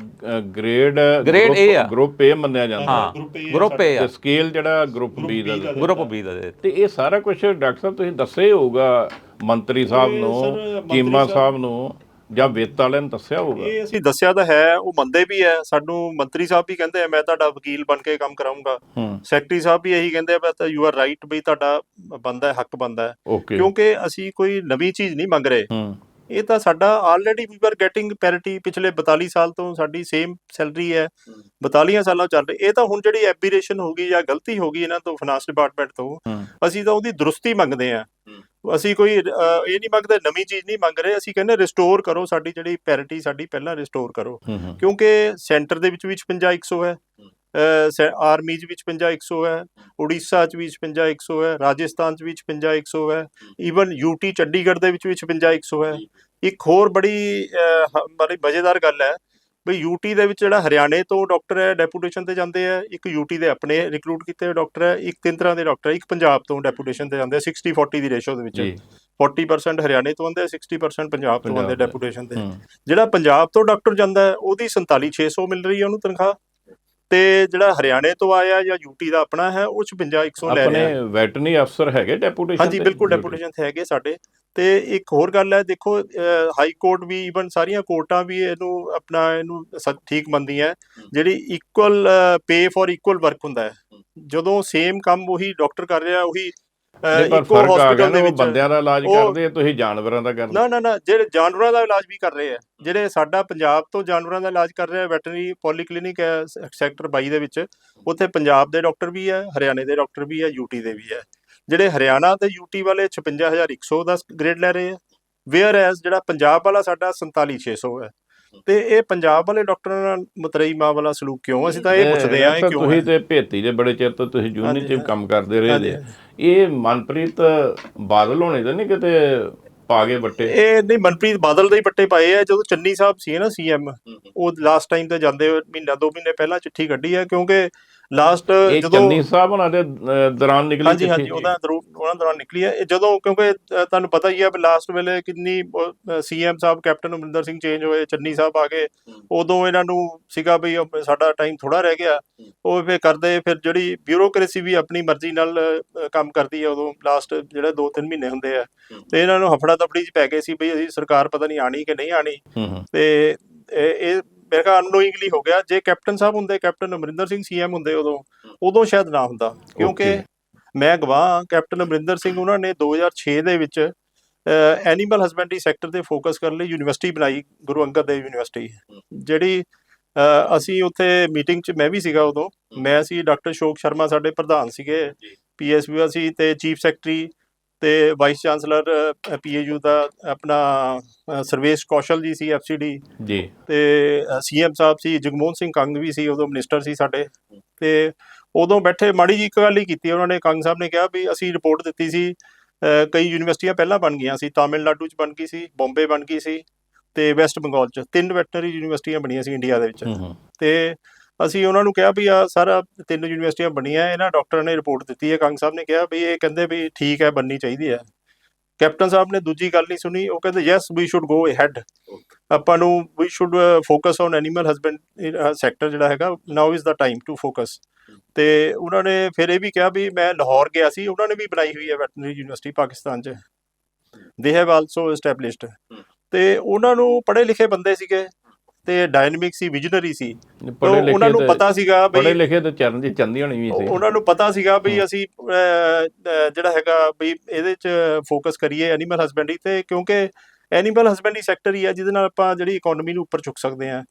ਗ੍ਰੇਡ Grade A ਆ। ਗਰੁੱਪ A ਮੰਨਿਆ ਜਾਂਦਾ। ਹਾਂ ਗਰੁੱਪ A ਤੇ ਆ। ਸਕੇਲ ਜਿਹੜਾ ਗਰੁੱਪ B ਦਾ ਗਰੁੱਪ B ਦਾ ਤੇ ਇਹ ਸਾਰਾ ਕੁਝ ਡਾਕਟਰ ਸਾਹਿਬ ਤੁਸੀਂ ਦੱਸਿਆ ਹੀ ਹੋਊਗਾ ਮੰਤਰੀ ਸਾਹਿਬ ਨੂੰ ਚੀਮਾ ਸਾਹਿਬ ਨੂੰ। ਜਾਂ ਵਿੱਤ ਵਾਲਿਆਂ ਨੂੰ ਦੱਸਿਆ ਹੋਊਗਾ? ਇਹ ਅਸੀਂ ਦੱਸਿਆ ਤਾਂ ਹੈ ਉਹ ਮੰਨਦੇ ਵੀ ਹੈ। ਸਾਨੂੰ ਮੰਤਰੀ ਸਾਹਿਬ ਵੀ ਕਹਿੰਦੇ ਆ ਮੈਂ ਤੁਹਾਡਾ ਵਕੀਲ ਬਣ ਕੇ ਕੰਮ ਕਰਾਉਂਗਾ ਸੈਕਟਰੀ ਸਾਹਿਬ ਵੀ ਇਹੀ ਕਹਿੰਦੇ ਆ ਤਾਂ ਯੂ ਆਰ ਰਾਈਟ ਵੀ ਤੁਹਾਡਾ ਬੰਦਾ ਹੈ ਹੱਕ ਬੰਦਾ ਕਿਉਂਕਿ ਅਸੀਂ ਕੋਈ ਨਵੀਂ ਚੀਜ਼ ਨਹੀਂ ਮੰਗ ਰਹੇ। ਇਹ ਤਾਂ ਸਾਡਾ already we are getting parity ਪਿਛਲੇ 42 ਸਾਲ ਤੋਂ ਸਾਡੀ ਸੇਮ ਸੈਲਰੀ ਹੈ 42 ਸਾਲਾਂ ਚੱਲ ਰਹੀ ਇਹ ਤਾਂ ਹੁਣ ਜਿਹੜੀ ਐਬੀਰੇਸ਼ਨ ਹੋ ਗਈ ਜਾਂ ਗਲਤੀ ਹੋ ਗਈ ਇਹਨਾਂ ਤੋਂ ਫਾਈਨਾਂਸ ਡਿਪਾਰਟਮੈਂਟ ਤੋਂ ਅਸੀਂ ਤਾਂ ਉਹਦੀ ਦਰੁਸਤੀ ਮੰਗਦੇ ਆ ਅਸੀਂ ਕੋਈ ਇਹ ਨਹੀਂ ਮੰਗਦੇ ਨਵੀਂ ਚੀਜ਼ ਨਹੀਂ ਮੰਗ ਰਹੇ ਅਸੀਂ ਕਹਿੰਦੇ ਰਿਸਟੋਰ ਕਰੋ ਸਾਡੀ ਜਿਹੜੀ ਪੈਰਿਟੀ ਸਾਡੀ ਪਹਿਲਾਂ ਰਿਸਟੋਰ ਕਰੋ। ਕਿਉਂਕਿ ਸੈਂਟਰ ਦੇ ਵਿੱਚ ਵੀ 56 100 ਹੈ। ਆਰਮੀ ਚ ਵੀ 56 100 ਹੈ ਉੜੀਸਾ ਚ ਵੀ 56 100 ਹੈ ਰਾਜਸਥਾਨ ਚ ਵੀ 56 100 ਹੈ ਈਵਨ ਯੂਟੀ ਚੰਡੀਗੜ੍ਹ ਦੇ ਵਿੱਚ ਵੀ 56 100 ਹੈ। ਇੱਕ ਹੋਰ ਬੜੀ ਬੜੀ ਮਜ਼ੇਦਾਰ ਗੱਲ ਹੈ ਵੀ ਯੂਟੀ ਦੇ ਵਿੱਚ ਜਿਹੜਾ ਹਰਿਆਣੇ ਤੋਂ ਡਾਕਟਰ ਹੈ ਡੈਪੂਟੇਸ਼ਨ ਤੇ ਜਾਂਦੇ ਆ ਇੱਕ ਯੂਟੀ ਦੇ ਆਪਣੇ ਰਿਕਰੂਟ ਕੀਤੇ ਹੋਏ ਡਾਕਟਰ ਹੈ ਇੱਕ ਤਿੰਨ ਤਰ੍ਹਾਂ ਦੇ ਡਾਕਟਰ ਇੱਕ ਪੰਜਾਬ ਤੋਂ ਡੈਪੂਟੇਸ਼ਨ ਤੇ ਜਾਂਦੇ ਆ 60 40 ਦੀ ਰੇਸ਼ੋ ਦੇ ਵਿੱਚ। ਜੀ। 40% ਹਰਿਆਣੇ ਤੋਂ ਆਉਂਦੇ ਆ 60% ਪੰਜਾਬ ਤੋਂ ਆਉਂਦੇ। ਡੈਪੂਟੇਸ਼ਨ ਤੇ। ਜਿਹੜਾ ਪੰਜਾਬ ਤੋਂ ਡਾਕਟਰ ਜਾਂਦਾ ਉਹਦੀ 47600 ਮਿਲ ਰਹੀ ਹੈ ਉਹਨੂੰ ਤਨਖਾਹ। ਤੇ ਜਿਹੜਾ ਹਰਿਆਣੇ ਤੋਂ ਆਇਆ ਜਾਂ ਯੂਟੀ ਦਾ ਆਪਣਾ ਹੈ ਉਹ 56100 ਲੈ ਆਪਣੇ ਰਿਹਾ ਹੈ। ਵੈਟਰਨਰੀ ਅਫਸਰ ਹੈਗੇ ਡੈਪੂਟੇਸ਼ਨ ਹਾਂਜੀ ਬਿਲਕੁਲ ਡੈਪੂਟੇਸ਼ਨ ਤੇ ਹੈਗੇ ਸਾਡੇ। ਤੇ ਇੱਕ ਹੋਰ ਗੱਲ ਹੈ ਦੇਖੋ ਹਾਈ ਕੋਰਟ ਵੀ ਈਵਨ ਸਾਰੀਆਂ ਕੋਰਟਾਂ ਵੀ ਇਹਨੂੰ ਆਪਣਾ ਇਹਨੂੰ ਠੀਕ ਮੰਨਦੀਆਂ ਜਿਹੜੀ equal pay for equal work ਹੁੰਦਾ ਹੈ। ਜਦੋਂ ਸੇਮ ਕੰਮ ਉਹੀ ਡਾਕਟਰ ਕਰ ਰਿਹਾ ਉਹੀ ਇੱਕੋ ਨਾ ਦੇ ਵਿੱਚ ਬੰਦਿਆਂ ਦਾ ਇਲਾਜ ਕਰਦੇ ਆ ਤੁਸੀਂ ਜਾਨਵਰਾਂ ਦਾ ਕਰਦੇ ਨਾ ਨਾ ਨਾ ਜਿਹੜੇ ਜਾਨਵਰਾਂ ਦਾ ਇਲਾਜ ਵੀ ਕਰ ਰਹੇ ਆ ਜਿਹੜੇ ਸਾਡਾ ਪੰਜਾਬ ਤੋਂ ਜਾਨਵਰਾਂ ਦਾ ਇਲਾਜ ਕਰ ਰਿਹਾ ਵੈਟਰਨਰੀ ਪੋਲੀਕਲਿਨਿਕ ਹੈ ਸ- ਸੈਕਟਰ 22 ਦੇ ਵਿੱਚ ਉੱਥੇ ਪੰਜਾਬ ਦੇ ਡਾਕਟਰ ਵੀ ਹੈ ਹਰਿਆਣੇ ਦੇ ਡਾਕਟਰ ਵੀ ਹੈ ਯੂਟੀ ਦੇ ਵੀ ਹੈ ਜਿਹੜੇ ਹਰਿਆਣਾ ਤੇ ਯੂਟੀ ਵਾਲੇ 56100 ਦਾ ਗ੍ਰੇਡ ਲੈ ਰਹੇ ਆ ਵੇਅਰ ਐਸ ਜਿਹੜਾ ਪੰਜਾਬ ਵਾਲਾ ਸਾਡਾ 47600 ਹੈ ਤੇ ਇਹ ਪੰਜਾਬ ਵਾਲੇ ਡਾਕਟਰਾਂ ਨਾਲ ਮਤਰਈ ਮਾਂ ਵਾਲਾ ਸਲੂਕ ਕਿਉਂ? ਅਸੀਂ ਤਾਂ ਇਹ ਪੁੱਛਦੇ ਆ ਇਹ ਕਿਉਂ ਤੁਸੀਂ ਤੇ ਭੇਤੀ ਦੇ ਬੜੇ ਚਿਰ ਤੋਂ ਤੁਸੀਂ ਹਾਂਜੀ, ਚ ਕੰਮ ਕਰਦੇ ਰਹੇ ਜੇ। ਇਹ ਮਨਪ੍ਰੀਤ ਬਾਦਲ ਹੋਣੇ ਤਾਂ ਨਹੀਂ ਕਿਤੇ ਪਾ ਗਏ ਬੱਟੇ ਇਹ ਨਹੀਂ ਮਨਪ੍ਰੀਤ ਬਾਦਲ ਦੇ ਹੀ ਪੱਟੇ ਪਾਏ ਆ। ਜਦੋਂ ਚੰਨੀ ਸਾਹਿਬ ਸੀ ਨਾ ਸੀਐਮ ਉਹ ਲਾਸਟ ਟਾਈਮ ਤੇ ਜਾਂਦੇ ਮਹੀਨਾ ਦੋ ਮਹੀਨੇ ਪਹਿਲਾਂ ਚਿੱਠੀ ਕੱਢੀ ਹੈ ਕਿਉਂਕਿ ਲਾਸਟ ਜਦੋਂ ਚੰਨੀ ਸਾਹਿਬ ਉਹਨਾਂ ਦੇ ਦੌਰਾਨ ਨਿਕਲੀ ਹਾਂਜੀ ਹਾਂਜੀ ਉਹਦਾ ਉਹਨਾਂ ਦੌਰਾਨ ਨਿਕਲੀ ਹੈ। ਇਹ ਜਦੋਂ ਕਿਉਂਕਿ ਤੁਹਾਨੂੰ ਪਤਾ ਹੀ ਹੈ ਵੀ ਲਾਸਟ ਵੇਲੇ ਕਿੰਨੀ ਸੀਐਮ ਸਾਹਿਬ ਕੈਪਟਨ ਅਮਰਿੰਦਰ ਸਿੰਘ ਚੇਂਜ ਹੋਏ ਚੰਨੀ ਸਾਹਿਬ ਆ ਗਏ। ਉਦੋਂ ਇਹਨਾਂ ਨੂੰ ਸੀਗਾ ਵੀ ਸਾਡਾ ਟਾਈਮ ਥੋੜਾ ਰਹਿ ਗਿਆ। ਉਹ ਫੇਰ ਕਰਦੇ ਫਿਰ ਜਿਹੜੀ ਬਿਊਰੋਕ੍ਰੇਸੀ ਵੀ ਆਪਣੀ ਮਰਜ਼ੀ ਨਾਲ ਕੰਮ ਕਰਦੀ ਹੈ ਉਦੋਂ ਲਾਸਟ ਜਿਹੜੇ 2-3 ਮਹੀਨੇ ਹੁੰਦੇ ਆ। ਤੇ ਇਹਨਾਂ ਨੂੰ ਹਫੜਾ ਦਫੜੀ ਚ ਪੈ ਗਏ ਸੀ ਵੀ ਅਸੀਂ ਸਰਕਾਰ ਪਤਾ ਨਹੀਂ ਆਣੀ ਕਿ ਨਹੀਂ ਆਣੀ। ਤੇ ਇਹ ਮੇਰੇ ਖਿਆਲ ਅਨਨੋਇੰਗਲੀ ਹੋ ਗਿਆ ਜੇ ਕੈਪਟਨ ਸਾਹਿਬ ਹੁੰਦੇ ਕੈਪਟਨ ਅਮਰਿੰਦਰ ਸਿੰਘ ਸੀਐਮ ਹੁੰਦੇ ਉਦੋਂ ਉਦੋਂ ਸ਼ਾਇਦ ਨਾ ਹੁੰਦਾ ਕਿਉਂਕਿ. ਮੈਂ ਗਵਾਹ ਕੈਪਟਨ ਅਮਰਿੰਦਰ ਸਿੰਘ ਉਹਨਾਂ ਨੇ 2006 ਦੇ ਵਿੱਚ ਐਨੀਮਲ ਹਸਬੈਂਡਰੀ ਸੈਕਟਰ ਤੇ ਫੋਕਸ ਕਰਨ ਲਈ ਯੂਨੀਵਰਸਿਟੀ ਬਣਾਈ ਗੁਰੂ ਅੰਗਦ ਦੇਵ ਯੂਨੀਵਰਸਿਟੀ ਜਿਹੜੀ ਅਸੀਂ ਉੱਥੇ ਮੀਟਿੰਗ 'ਚ ਮੈਂ ਵੀ ਸੀਗਾ ਉਦੋਂ ਮੈਂ ਸੀ ਡਾਕਟਰ ਸ਼ੋਕ ਸ਼ਰਮਾ ਸਾਡੇ ਪ੍ਰਧਾਨ ਸੀਗੇ ਪੀਐਸਬੀ ਸੀ ਤੇ ਚੀਫ ਸੈਕਟਰੀ ਤੇ ਵਾਈਸ ਚਾਂਸਲਰ ਪੀਏਯੂ ਦਾ ਆਪਣਾ ਸਰਵੇਸ਼ ਕੌਸ਼ਲ ਜੀ ਸੀ ਐਫਸੀਡੀ ਜੀ। ਤੇ ਸੀਐਮ ਸਾਹਿਬ ਸੀ ਜਗਮੋਹਨ ਸਿੰਘ ਕੰਗ ਵੀ ਸੀ ਉਦੋਂ ਮਿਨਿਸਟਰ ਸੀ ਸਾਡੇ। ਤੇ ਉਦੋਂ ਬੈਠੇ ਮਾੜੀ ਜੀ ਇੱਕ ਗੱਲ ਹੀ ਕੀਤੀ ਉਹਨਾਂ ਨੇ ਕੰਗ ਸਾਹਿਬ ਨੇ ਕਿਹਾ ਵੀ ਅਸੀਂ ਰਿਪੋਰਟ ਦਿੱਤੀ ਸੀ ਕਈ ਯੂਨੀਵਰਸਿਟੀਆਂ ਪਹਿਲਾਂ ਬਣ ਗਈਆਂ ਸੀ ਤਾਮਿਲਨਾਡੂ ਚ ਬਣ ਗਈ ਸੀ ਬੰਬੇ ਬਣ ਗਈ ਸੀ ਤੇ ਵੈਸਟ ਬੰਗਾਲ ਚ। ਤਿੰਨ ਵੈਟਰਨਰੀ ਯੂਨੀਵਰਸਿਟੀਆਂ ਬਣੀਆਂ ਸੀ ਇੰਡੀਆ ਦੇ ਵਿੱਚ। ਤੇ ਅਸੀਂ ਉਹਨਾਂ ਨੂੰ ਕਿਹਾ ਵੀ ਆ ਸਾਰਾ ਤਿੰਨ ਯੂਨੀਵਰਸਿਟੀਆਂ ਬਣੀਆਂ ਇਹਨਾਂ ਡਾਕਟਰਾਂ ਨੇ ਰਿਪੋਰਟ ਦਿੱਤੀ ਹੈ ਕੰਗ ਸਾਹਿਬ ਨੇ ਕਿਹਾ ਵੀ ਇਹ ਕਹਿੰਦੇ ਵੀ ਠੀਕ ਹੈ ਬਣਨੀ ਚਾਹੀਦੀ ਹੈ। ਕੈਪਟਨ ਸਾਹਿਬ ਨੇ ਦੂਜੀ ਗੱਲ ਨਹੀਂ ਸੁਣੀ ਉਹ ਕਹਿੰਦੇ yes we should go ahead ਆਪਾਂ ਨੂੰ we should focus on animal husband sector ਜਿਹੜਾ ਹੈਗਾ now is the time to focus ਤੇ ਉਹਨਾਂ ਨੇ ਫਿਰ ਇਹ ਵੀ ਕਿਹਾ ਵੀ ਮੈਂ ਲਾਹੌਰ ਗਿਆ ਸੀ ਉਹਨਾਂ ਨੇ ਵੀ ਬਣਾਈ ਹੋਈ ਹੈ ਵੈਟਰਨਰੀ ਯੂਨੀਵਰਸਿਟੀ ਪਾਕਿਸਤਾਨ 'ਚ। ਦੇ ਹੈਵ ਆਲਸੋ ਐਸਟੈਬਲਿਸ਼ਡ ਤੇ ਉਹਨਾਂ ਨੂੰ ਪੜ੍ਹੇ ਲਿਖੇ ਬੰਦੇ ਸੀਗੇ। ਤੇ ਡਾਇਨਾਮਿਕ ਸੀ ਵਿਜ਼ਨਰੀ ਸੀ। ਪੜ੍ਹੇ ਉਹਨਾਂ ਨੂੰ ਪਤਾ ਸੀਗਾ ਪੜ੍ਹੇ ਬਈ ਲਿਖੇ ਤੇ ਚਰਨਜੀਤ ਚੰਦੀ ਹੋਣੀ ਵੀ ਸੀ। ਉਹਨਾਂ ਨੂੰ ਪਤਾ ਸੀਗਾ ਵੀ ਅਸੀਂ ਜਿਹੜਾ ਹੈਗਾ ਵੀ ਇਹਦੇ ਚ ਫੋਕਸ ਕਰੀਏ ਐਨੀਮਲ ਹਸਬੈਂਡਰੀ ਤੇ ਕਿਉਂਕਿ ਐਨੀਮਲ ਹਸਬੈਂਡਰੀ ਸੈਕਟਰ ਹੀ ਹੈ ਜਿਹਦੇ ਨਾਲ ਆਪਾਂ ਜਿਹੜੀ ਇਕਨੋਮੀ ਨੂੰ ਉੱਪਰ ਚੁੱਕ ਸਕਦੇ ਹਾਂ।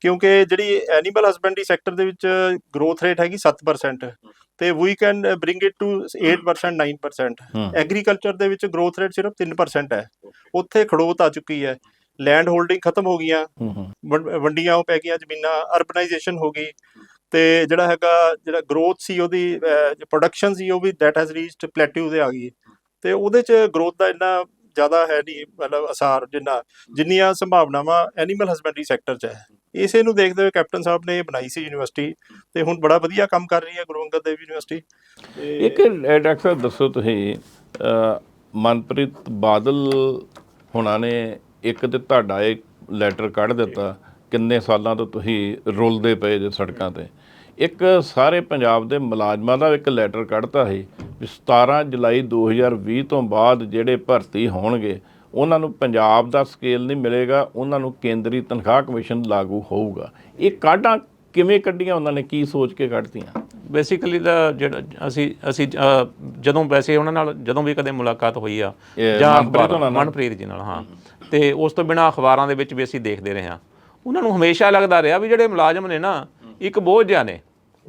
ਕਿਉਂਕਿ ਜਿਹੜੀ ਐਨੀਮਲ ਹਸਬੈਂਡਰੀ ਸੈਕਟਰ ਦੇ ਵਿੱਚ ਗਰੋਥ ਰੇਟ ਹੈਗੀ 7% ਤੇ we can bring it to 8% 9% ਹੂੰ। ਐਗਰੀਕਲਚਰ ਦੇ ਵਿੱਚ ਗਰੋਥ ਰੇਟ ਸਿਰਫ 3% ਹੈ। ਉੱਥੇ ਖੜੋਤ ਆ ਚੁੱਕੀ ਹੈ। ਲੈਂਡ ਹੋਲਡਿੰਗ ਖਤਮ ਹੋ ਗਈਆਂ। ਵੰਡੀਆਂ ਉਹ ਪੈ ਗਈਆਂ ਜ਼ਮੀਨਾਂ ਅਰਬਨਾਈਜੇਸ਼ਨ ਹੋ ਗਈ। ਤੇ ਜਿਹੜਾ ਹੈਗਾ ਜਿਹੜਾ ਗਰੋਥ ਸੀ ਉਹਦੀ ਪ੍ਰੋਡਕਸ਼ਨ ਸੀ ਉਹ ਵੀ ਦੈਟ ਹੈਜ਼ ਰੀਚਡ ਪਲੇਟਿਊ ਤੇ ਆ ਗਈ। ਤੇ ਉਹਦੇ ਚ ਗਰੋਥ ਦਾ ਇੰਨਾ ਜ਼ਿਆਦਾ ਹੈ ਨਹੀਂ ਮਤਲਬ ਅਸਾਰ ਜਿੰਨਾ ਜਿੰਨੀਆਂ ਸੰਭਾਵਨਾਵਾਂ ਐਨੀਮਲ ਹਸਬੈਂਡਰੀ ਸੈਕਟਰ 'ਚ ਹੈ। ਇਸੇ ਨੂੰ ਦੇਖਦੇ ਹੋਏ ਕੈਪਟਨ ਸਾਹਿਬ ਨੇ ਇਹ ਬਣਾਈ ਸੀ ਯੂਨੀਵਰਸਿਟੀ ਤੇ ਹੁਣ ਬੜਾ ਵਧੀਆ ਕੰਮ ਕਰ ਰਹੀ ਹੈ ਗੁਰੂ ਅੰਗਦ ਦੇਵ ਯੂਨੀਵਰਸਿਟੀ ਇੱਕ ਡਾਕਟਰ ਸਾਹਿਬ ਦੱਸੋ ਤੁਸੀਂ ਮਨਪ੍ਰੀਤ ਬਾਦਲ ਹੁਣਾਂ ਨੇ ਇੱਕ ਤੇ ਤੁਹਾਡਾ ਇੱਕ ਲੈਟਰ ਕੱਢ ਦਿੱਤਾ ਕਿੰਨੇ ਸਾਲਾਂ ਤੋਂ ਤੁਸੀਂ ਰੁਲਦੇ ਪਏ ਜੇ ਸੜਕਾਂ ਤੇ। ਇੱਕ ਸਾਰੇ ਪੰਜਾਬ ਦੇ ਮੁਲਾਜ਼ਮਾਂ ਦਾ ਇੱਕ ਲੈਟਰ ਕੱਢਤਾ ਸੀ ਵੀ 17 ਜੁਲਾਈ 2020 ਤੋਂ ਬਾਅਦ ਜਿਹੜੇ ਭਰਤੀ ਹੋਣਗੇ ਉਹਨਾਂ ਨੂੰ ਪੰਜਾਬ ਦਾ ਸਕੇਲ ਨਹੀਂ ਮਿਲੇਗਾ ਉਹਨਾਂ ਨੂੰ ਕੇਂਦਰੀ ਤਨਖਾਹ ਕਮਿਸ਼ਨ ਲਾਗੂ ਹੋਊਗਾ। ਇਹ ਕਾਢਾਂ ਕਿਵੇਂ ਕੱਢੀਆਂ ਉਹਨਾਂ ਨੇ ਕੀ ਸੋਚ ਕੇ ਕੱਢਤੀਆਂ? ਬੇਸਿਕਲੀ ਦਾ ਜਿਹੜਾ ਅਸੀਂ ਅਸੀਂ ਜਦੋਂ ਵੈਸੇ ਉਹਨਾਂ ਨਾਲ ਜਦੋਂ ਵੀ ਕਦੇ ਮੁਲਾਕਾਤ ਹੋਈ ਆ ਇਹ ਜਾਂ? ਮਨਪ੍ਰੀਤ ਜੀ ਨਾਲ ਹਾਂ। ਤੇ ਉਸ ਤੋਂ ਬਿਨਾ ਅਖਬਾਰਾਂ ਦੇ ਵਿੱਚ ਵੀ ਅਸੀਂ ਦੇਖਦੇ ਰਹੇ ਹਾਂ। ਉਹਨਾਂ ਨੂੰ ਹਮੇਸ਼ਾ ਲੱਗਦਾ ਰਿਹਾ ਵੀ ਜਿਹੜੇ ਮੁਲਾਜ਼ਮ ਨੇ ਨਾ ਇੱਕ ਬੋਝ ਜਿਹਾ ਨੇ।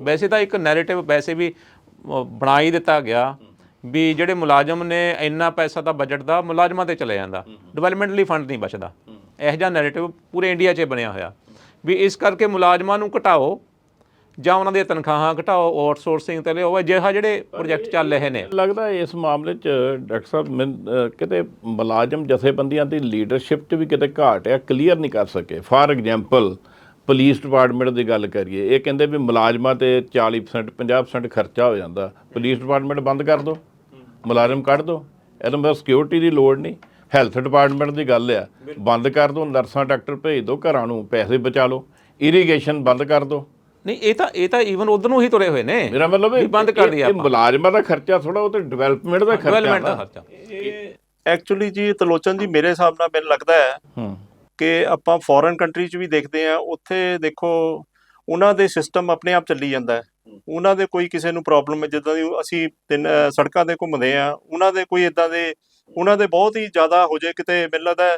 ਵੈਸੇ ਤਾਂ ਇੱਕ ਨੈਰੇਟਿਵ ਵੈਸੇ ਵੀ ਅਹ, ਬਣਾ ਹੀ ਦਿੱਤਾ ਗਿਆ ਵੀ ਜਿਹੜੇ ਮੁਲਾਜ਼ਮ ਨੇ ਇੰਨਾ ਪੈਸਾ ਤਾਂ ਬਜਟ ਦਾ ਮੁਲਾਜ਼ਮਾਂ ਤੇ ਚਲੇ ਜਾਂਦਾ। ਡਿਵੈਲਪਮੈਂਟ ਲਈ ਫੰਡ ਨਹੀਂ ਬਚਦਾ। ਇਹੋ ਜਿਹਾ ਨੈਰੇਟਿਵ ਪੂਰੇ ਇੰਡੀਆ 'ਚ ਬਣਿਆ ਹੋਇਆ। ਵੀ ਇਸ ਕਰਕੇ ਮੁਲਾਜ਼ਮਾਂ ਨੂੰ ਘਟਾਓ। ਜਾਂ ਉਹਨਾਂ ਦੀਆਂ ਤਨਖਾਹਾਂ ਘਟਾਓ ਆਊਟਸੋਰਸਿੰਗ ਤੇ ਲਿਆਓ ਜਿਹੜਾ ਜਿਹੜੇ ਪ੍ਰੋਜੈਕਟ ਚੱਲ ਰਹੇ ਨੇ। ਲੱਗਦਾ ਇਸ ਮਾਮਲੇ 'ਚ ਡਾਕਟਰ ਸਾਹਿਬ ਕਿਤੇ ਮੁਲਾਜ਼ਮ ਜਥੇਬੰਦੀਆਂ ਦੀ ਲੀਡਰਸ਼ਿਪ 'ਚ ਵੀ ਕਿਤੇ ਘਾਟ ਹੈ ਕਲੀਅਰ ਨਹੀਂ ਕਰ ਸਕੇ। ਫਾਰ ਐਗਜ਼ਾਮਪਲ ਪੁਲਿਸ ਡਿਪਾਰਟਮੈਂਟ ਦੀ ਗੱਲ ਕਰੀਏ ਇਹ ਕਹਿੰਦੇ ਵੀ ਮੁਲਾਜ਼ਮਾਂ ਤੇ 40% 50% ਖਰਚਾ ਹੋ ਜਾਂਦਾ। ਪੁਲਿਸ ਡਿਪਾਰਟਮੈਂਟ ਬੰਦ ਕਰ ਦਿਓ ਮੁਲਾਜ਼ਮ ਕੱਢ ਦਿਓ ਇਹਨੂੰ ਬਸ ਸਿਕਿਉਰਿਟੀ ਦੀ ਲੋੜ ਨਹੀਂ। ਹੈਲਥ ਡਿਪਾਰਟਮੈਂਟ ਦੀ ਗੱਲ ਆ ਬੰਦ ਕਰ ਦਿਓ ਨਰਸਾਂ ਡਾਕਟਰ ਭੇਜ ਦਿਓ ਘਰਾਂ ਨੂੰ ਪੈਸੇ ਬਚਾ ਲਓ ਇਰੀਗੇਸ਼ਨ ਬੰਦ ਕਰ ਦਿਓ ਨਹੀਂ ਇਹ ਤਾਂ ਇਹ ਤਾਂ ਈਵਨ ਉਧਰ ਨੂੰ ਹੀ ਤੁਰੇ ਹੋਏ ਨੇ। ਮੇਰਾ ਮਤਲਬ ਇਹ ਬੰਦ ਕਰ ਇਹ- ਦਿਆ ਇਹ ਮੁਲਾਜ਼ਮਾਂ ਦਾ ਖਰਚਾ ਥੋੜਾ ਉਹ ਤੇ ਡਿਵੈਲਪਮੈਂਟ ਦਾ ਖਰਚਾ ਡਿਵੈਲਪਮੈਂਟ ਦਾ। ਖਰਚਾ। ਐਕਚੁਅਲੀ ਜੀ ਤਲੋਚਨ ਜੀ ਮੇਰੇ ਹਿਸਾਬ ਨਾਲ ਮੈਨੂੰ ਲੱਗਦਾ ਹੈ ਹੂੰ। ਕਿ ਆਪਾਂ ਫੋਰਨ ਕੰਟਰੀ 'ਚ ਵੀ ਦੇਖਦੇ ਆ ਉੱਥੇ ਦੇਖੋ ਉਹਨਾਂ ਦੇ ਸਿਸਟਮ ਆਪਣੇ ਆਪ ਚੱਲੀ ਜਾਂਦਾ ਹੈ। ਉਹਨਾਂ ਦੇ ਕੋਈ ਕਿਸੇ ਨੂੰ ਪ੍ਰੋਬਲਮ ਹੈ ਜਿੱਦਾਂ ਦੀ ਅਸੀਂ ਤਿੰਨ ਸੜਕਾਂ ਤੇ ਘੁੰਮਦੇ ਆ ਉਹਨਾਂ ਦੇ ਕੋਈ ਇਦਾਂ ਦੇ ਉਹਨਾਂ ਦੇ ਬਹੁਤ ਹੀ ਜ਼ਿਆਦਾ ਹੋ ਜਾਏ ਕਿਤੇ ਮੈਨੂੰ ਲੱਗਦਾ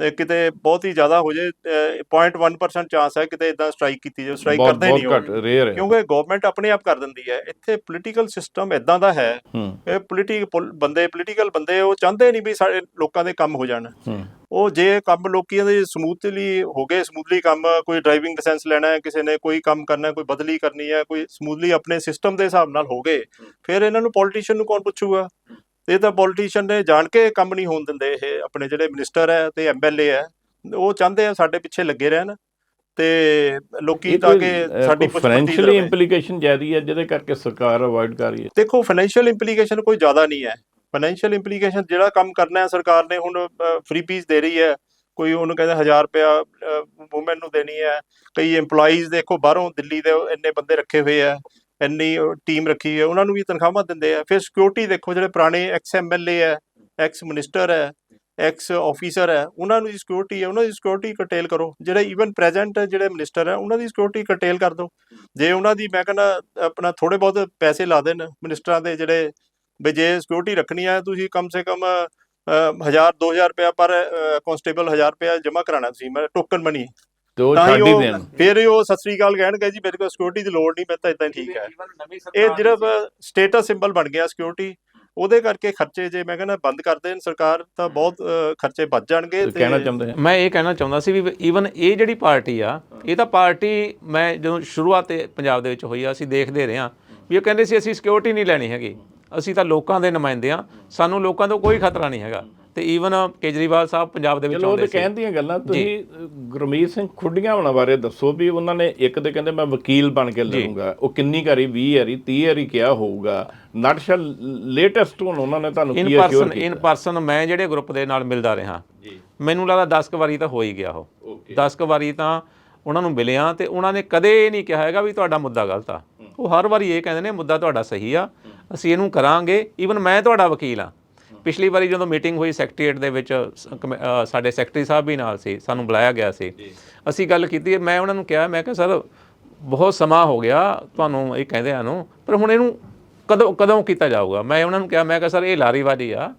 ਕਿਤੇ ਬਹੁਤ ਹੀ ਜ਼ਿਆਦਾ ਹੋ ਅਹ, 0.1% ਚਾਂਸ ਹੈ ਕਿਤੇ ਇਦਾਂ ਸਟ੍ਰਾਈਕ ਕੀਤੀ ਜਾਵੇ। ਸਟ੍ਰਾਈਕ ਕਰਦੇ ਨਹੀਂ ਬਹੁਤ ਘੱਟ ਉਹ ਰੇਅਰ ਹੈ। ਕਿਉਂਕਿ ਗਵਰਨਮੈਂਟ ਆਪਣੇ ਆਪ ਕਰ ਦਿੰਦੀ ਹੈ। ਇੱਥੇ ਪੋਲੀਟੀਕਲ ਸਿਸਟਮ ਇਦਾਂ ਦਾ ਹੈ ਇਹ ਪੋਲੀਟੀਕਲ ਬੰਦੇ ਪੋਲੀਟੀਕਲ ਬੰਦੇ ਉਹ ਚਾਹੁੰਦੇ ਨਹੀਂ ਵੀ ਸਾਡੇ ਲੋਕਾਂ ਦੇ ਕੰਮ ਹੋ ਜਾਣ। ਉਹ ਜੇ ਕੰਮ ਲੋਕੀਆਂ ਦੇ ਸਮੂਥਲੀ ਹੋ ਗਏ ਸਮੂਥਲੀ ਕੰਮ ਕੋਈ ਡਰਾਈਵਿੰਗ ਲਾਇਸੈਂਸ ਲੈਣਾ ਹੈ ਕਿਸੇ ਨੇ ਕੋਈ ਕੰਮ ਕਰਨਾ ਹੈ ਕੋਈ ਬਦਲੀ ਕਰਨੀ ਹੈ ਕੋਈ ਸਮੂਥਲੀ ਆਪਣੇ ਸਿਸਟਮ ਦੇ ਹਿਸਾਬ ਨਾਲ ਹੋ ਗਏ ਫਿਰ ਇਹਨਾਂ ਨੂੰ ਪੋਲੀਟੀਸ਼ੀਅਨ ਨੂੰ ਕੌਣ ਪੁੱਛੂਗਾ? ਇਹ ਤਾਂ ਪੋਲੀਟੀਸ਼ੀਅਨ ਨੇ ਜਾਣ ਕੇ ਕੰਮ ਨਹੀਂ ਹੋਣ ਦਿੰਦੇ ਇਹ ਆਪਣੇ ਜਿਹੜੇ ਮਿਨਿਸਟਰ ਹੈ ਤੇ ਐਮਐਲਏ ਹੈ ਉਹ ਚਾਹੁੰਦੇ ਆ ਸਾਡੇ ਪਿੱਛੇ ਲੱਗੇ ਰਹਿਣ ਤੇ ਲੋਕੀ ਤਾਂ ਕਿ ਸਾਡੀ ਫਾਈਨੈਂਸ਼ੀਅਲੀ ਇੰਪਲੀਕੇਸ਼ਨ ਜ਼ਿਆਦੀ ਹੈ ਜਿਹਦੇ ਕਰਕੇ ਸਰਕਾਰ ਅਵੋਇਡ ਕਰ ਰਹੀ ਹੈ। ਦੇਖੋ ਫਾਈਨੈਂਸ਼ੀਅਲ ਇੰਪਲੀਕੇਸ਼ਨ ਕੋਈ ਜ਼ਿਆਦਾ ਨਹੀਂ ਹੈ। ਫਾਈਨੈਂਸ਼ੀਅਲ ਇੰਪਲੀਕੇਸ਼ਨ ਜਿਹੜਾ ਕੰਮ ਕਰਨਾ ਹੈ ਸਰਕਾਰ ਨੇ ਹੁਣ ਫ੍ਰੀ ਪੀਸ ਦੇ ਰਹੀ ਹੈ। ਕੋਈ ਉਹਨੂੰ ਕਹਿੰਦੇ 1000 ਰੁਪਿਆ ਵੂਮਨ ਨੂੰ ਦੇਣੀ ਹੈ। ਕਈ EMPLOYEES ਦੇਖੋ ਬਾਹਰੋਂ ਦਿੱਲੀ ਦੇ ਇੰਨੇ ਬੰਦੇ ਰੱਖੇ ਹੋਏ ਆ ਇੰਨੀ ਟੀਮ ਰੱਖੀ ਹੈ, ਉਹਨਾਂ ਨੂੰ ਵੀ ਤਨਖਾਹਾਂ ਦਿੰਦੇ ਆ। ਫਿਰ ਸਿਕਿਉਰਿਟੀ ਦੇਖੋ, ਜਿਹੜੇ ਪੁਰਾਣੇ ਐਕਸ ਐਮਐਲਏ ਹੈ ਐਕਸ ਮਿਨਿਸਟਰ ਹੈ ਐਕਸ ਆਫੀਸਰ ਹੈ, ਉਹਨਾਂ ਨੂੰ ਦੀ ਸਿਕਿਉਰਿਟੀ ਹੈ, ਉਹਨਾਂ ਦੀ ਸਿਕਿਉਰਿਟੀ ਕਰਟੇਲ ਕਰੋ। ਜਿਹੜੇ ਈਵਨ ਪ੍ਰੈਜ਼ੈਂਟ ਜਿਹੜੇ ਮਿਨਿਸਟਰ ਹੈ, ਉਹਨਾਂ ਦੀ ਸਿਕਿਉਰਿਟੀ ਕਰਟੇਲ ਕਰ ਦਿਓ। ਜੇ ਉਹਨਾਂ ਦੀ, ਮੈਂ ਕਹਿੰਦਾ, ਆਪਣਾ ਥੋੜੇ ਬਹੁਤ ਪੈਸੇ ਲਾ ਦੇਣ ਮਿਨਿਸਟਰਾਂ ਦੇ ਜਿਹੜੇ, ਵੀ ਜੇ ਸਿਕਿਉਰਿਟੀ ਰੱਖਣੀ ਹੈ, ਤੁਸੀਂ ਕਮ ਸੇ ਕਮ 1000 2000 ਰੁਪਇਆ ਪਰ ਕਨਸਟੇਬਲ 1000 ਰੁਪਇਆ ਜਮ੍ਹਾਂ ਕਰਾਣਾ ਤੁਸੀਂ, ਮੈਂ ਟੋਕਨ ਮਨੀ ਤੇ ਉਹ ਤਾਂ ਹੀ ਛੱਡ ਹੀ ਉਹ ਦੇਣ। ਫਿਰ ਹੀ ਉਹ ਸਤਿ ਸ੍ਰੀ ਅਕਾਲ ਕਹਿਣਗੇ ਜੀ ਮੇਰੇ ਕੋਲ ਸਿਕਿਉਰਿਟੀ ਦੀ ਲੋੜ ਨਹੀਂ ਮੈਂ ਤਾਂ ਇਦਾਂ ਠੀਕ ਹੈ। ਇਹ ਜਿਹੜਾ ਸਟੇਟਸ ਸਿੰਬਲ ਬਣ ਗਿਆ ਸਿਕਿਉਰਿਟੀ ਉਹਦੇ ਕਰਕੇ ਖਰਚੇ ਜੇ ਮੈਂ ਕਹਿੰਦਾ ਬੰਦ ਕਰ ਦੇਣ ਸਰਕਾਰ ਤਾਂ ਬਹੁਤ ਖਰਚੇ ਬਚ ਜਾਣਗੇ ਤੇ ਕਹਿਣਾ ਚਾਹੁੰਦੇ ਹਾਂ? ਮੈਂ ਇਹ ਕਹਿਣਾ ਚਾਹੁੰਦਾ ਸੀ ਵੀ ਈਵਨ ਇਹ ਜਿਹੜੀ ਪਾਰਟੀ ਆ ਇਹ ਤਾਂ ਪਾਰਟੀ ਮੈਂ ਜਦੋਂ ਸ਼ੁਰੂਆਤ ਤੇ ਪੰਜਾਬ ਦੇ ਵਿੱਚ ਹੋਈ ਆ ਅਸੀਂ ਦੇਖਦੇ ਰਹੇ ਹਾਂ ਵੀ ਉਹ ਕਹਿੰਦੇ ਸੀ ਅਸੀਂ ਸਿਕਿਉਰਿਟੀ ਨਹੀਂ ਲੈਣੀ ਹੈਗੀ। ਅਸੀਂ ਤਾਂ ਲੋਕਾਂ ਦੇ ਨੁਮਾਇੰਦੇ ਆ ਸਾਨੂੰ ਲੋਕਾਂ ਤੋਂ ਕੋਈ ਖਤਰਾ ਨਹੀਂ ਹੈਗਾ। ਤੇ ਈਵਨ ਕੇਜਰੀਵਾਲ ਸਾਹਿਬ ਪੰਜਾਬ ਦੇ ਵਿੱਚ ਚਲੋ ਉਹ ਆਉਂਦੇ ਸੀ। ਕਹਿਣ ਦੀਆਂ ਗੱਲਾਂ ਤੁਸੀਂ ਗੁਰਮੀਤ ਸਿੰਘ ਖੁੱਡੀਆਂ ਹੋਣਾ ਬਾਰੇ ਦੱਸੋ ਵੀ ਉਹਨਾਂ ਨੇ ਇੱਕ ਤੇ ਕਹਿੰਦੇ ਮੈਂ ਵਕੀਲ ਬਣ ਕੇ ਲੜੂੰਗਾ ਉਹ ਕਿੰਨੀ ਵਾਰੀ 20 ਵਾਰੀ 30 ਵਾਰੀ ਕਿਹਾ ਹੋਊਗਾ। ਨਟਸ਼ਲ ਲੇਟੈਸਟ ਹੁਣ ਉਹਨਾਂ ਨੇ ਤੁਹਾਨੂੰ ਕੀ ਅਸ਼ੋਰ ਪਰਸਨ ਇਨ ਪਰਸਨ ਮੈਂ ਜਿਹੜੇ ਗਰੁੱਪ ਦੇ ਨਾਲ ਮਿਲਦਾ ਰਿਹਾ। ਮੈਨੂੰ ਲੱਗਦਾ 10 ਕੁ ਵਾਰੀ ਤਾਂ ਹੋ ਹੀ ਗਿਆ ਉਹ। 10 ਕੁ ਵਾਰੀ ਤਾਂ ਉਹਨਾਂ ਨੂੰ ਮਿਲਿਆ ਤੇ ਉਹਨਾਂ ਨੇ ਕਦੇ ਇਹ ਨਹੀਂ ਕਿਹਾ ਹੈਗਾ ਵੀ ਤੁਹਾਡਾ ਮੁੱਦਾ ਗਲਤ ਆ। ਉਹ ਹਰ ਵਾਰੀ ਇਹ ਕਹਿੰਦੇ ਨੇ ਮੁੱਦਾ ਤੁਹਾਡਾ ਸਹੀ ਆ ਅਸੀਂ ਇਹਨੂੰ ਕਰਾਂਗੇ। ਈਵਨ ਮੈਂ ਤੁਹਾਡਾ ਵਕੀਲ ਆ। ਪਿਛਲੀ ਵਾਰੀ ਜਦੋਂ ਮੀਟਿੰਗ ਹੋਈ ਸੈਕਟਰੀਏਟ ਦੇ ਵਿੱਚ ਸਾਡੇ ਸੈਕਟਰੀ ਸਾਹਿਬ ਵੀ ਨਾਲ ਸੀ ਸਾਨੂੰ ਬੁਲਾਇਆ ਗਿਆ ਸੀ। ਅਸੀਂ ਗੱਲ ਕੀਤੀ ਮੈਂ ਉਹਨਾਂ ਨੂੰ ਕਿਹਾ ਮੈਂ ਕਿਹਾ ਸਰ ਬਹੁਤ ਸਮਾਂ ਹੋ ਗਿਆ ਤੁਹਾਨੂੰ ਇਹ ਕਹਿੰਦੇ ਆ ਨੂੰ ਪਰ ਹੁਣ ਇਹਨੂੰ ਕਦੋਂ ਕਦੋਂ ਕੀਤਾ ਜਾਊਗਾ? ਮੈਂ ਉਹਨਾਂ ਨੂੰ ਕਿਹਾ ਮੈਂ ਕਿਹਾ ਸਰ ਇਹ ਲਾਰੀਬਾਜ਼ੀ ਆ।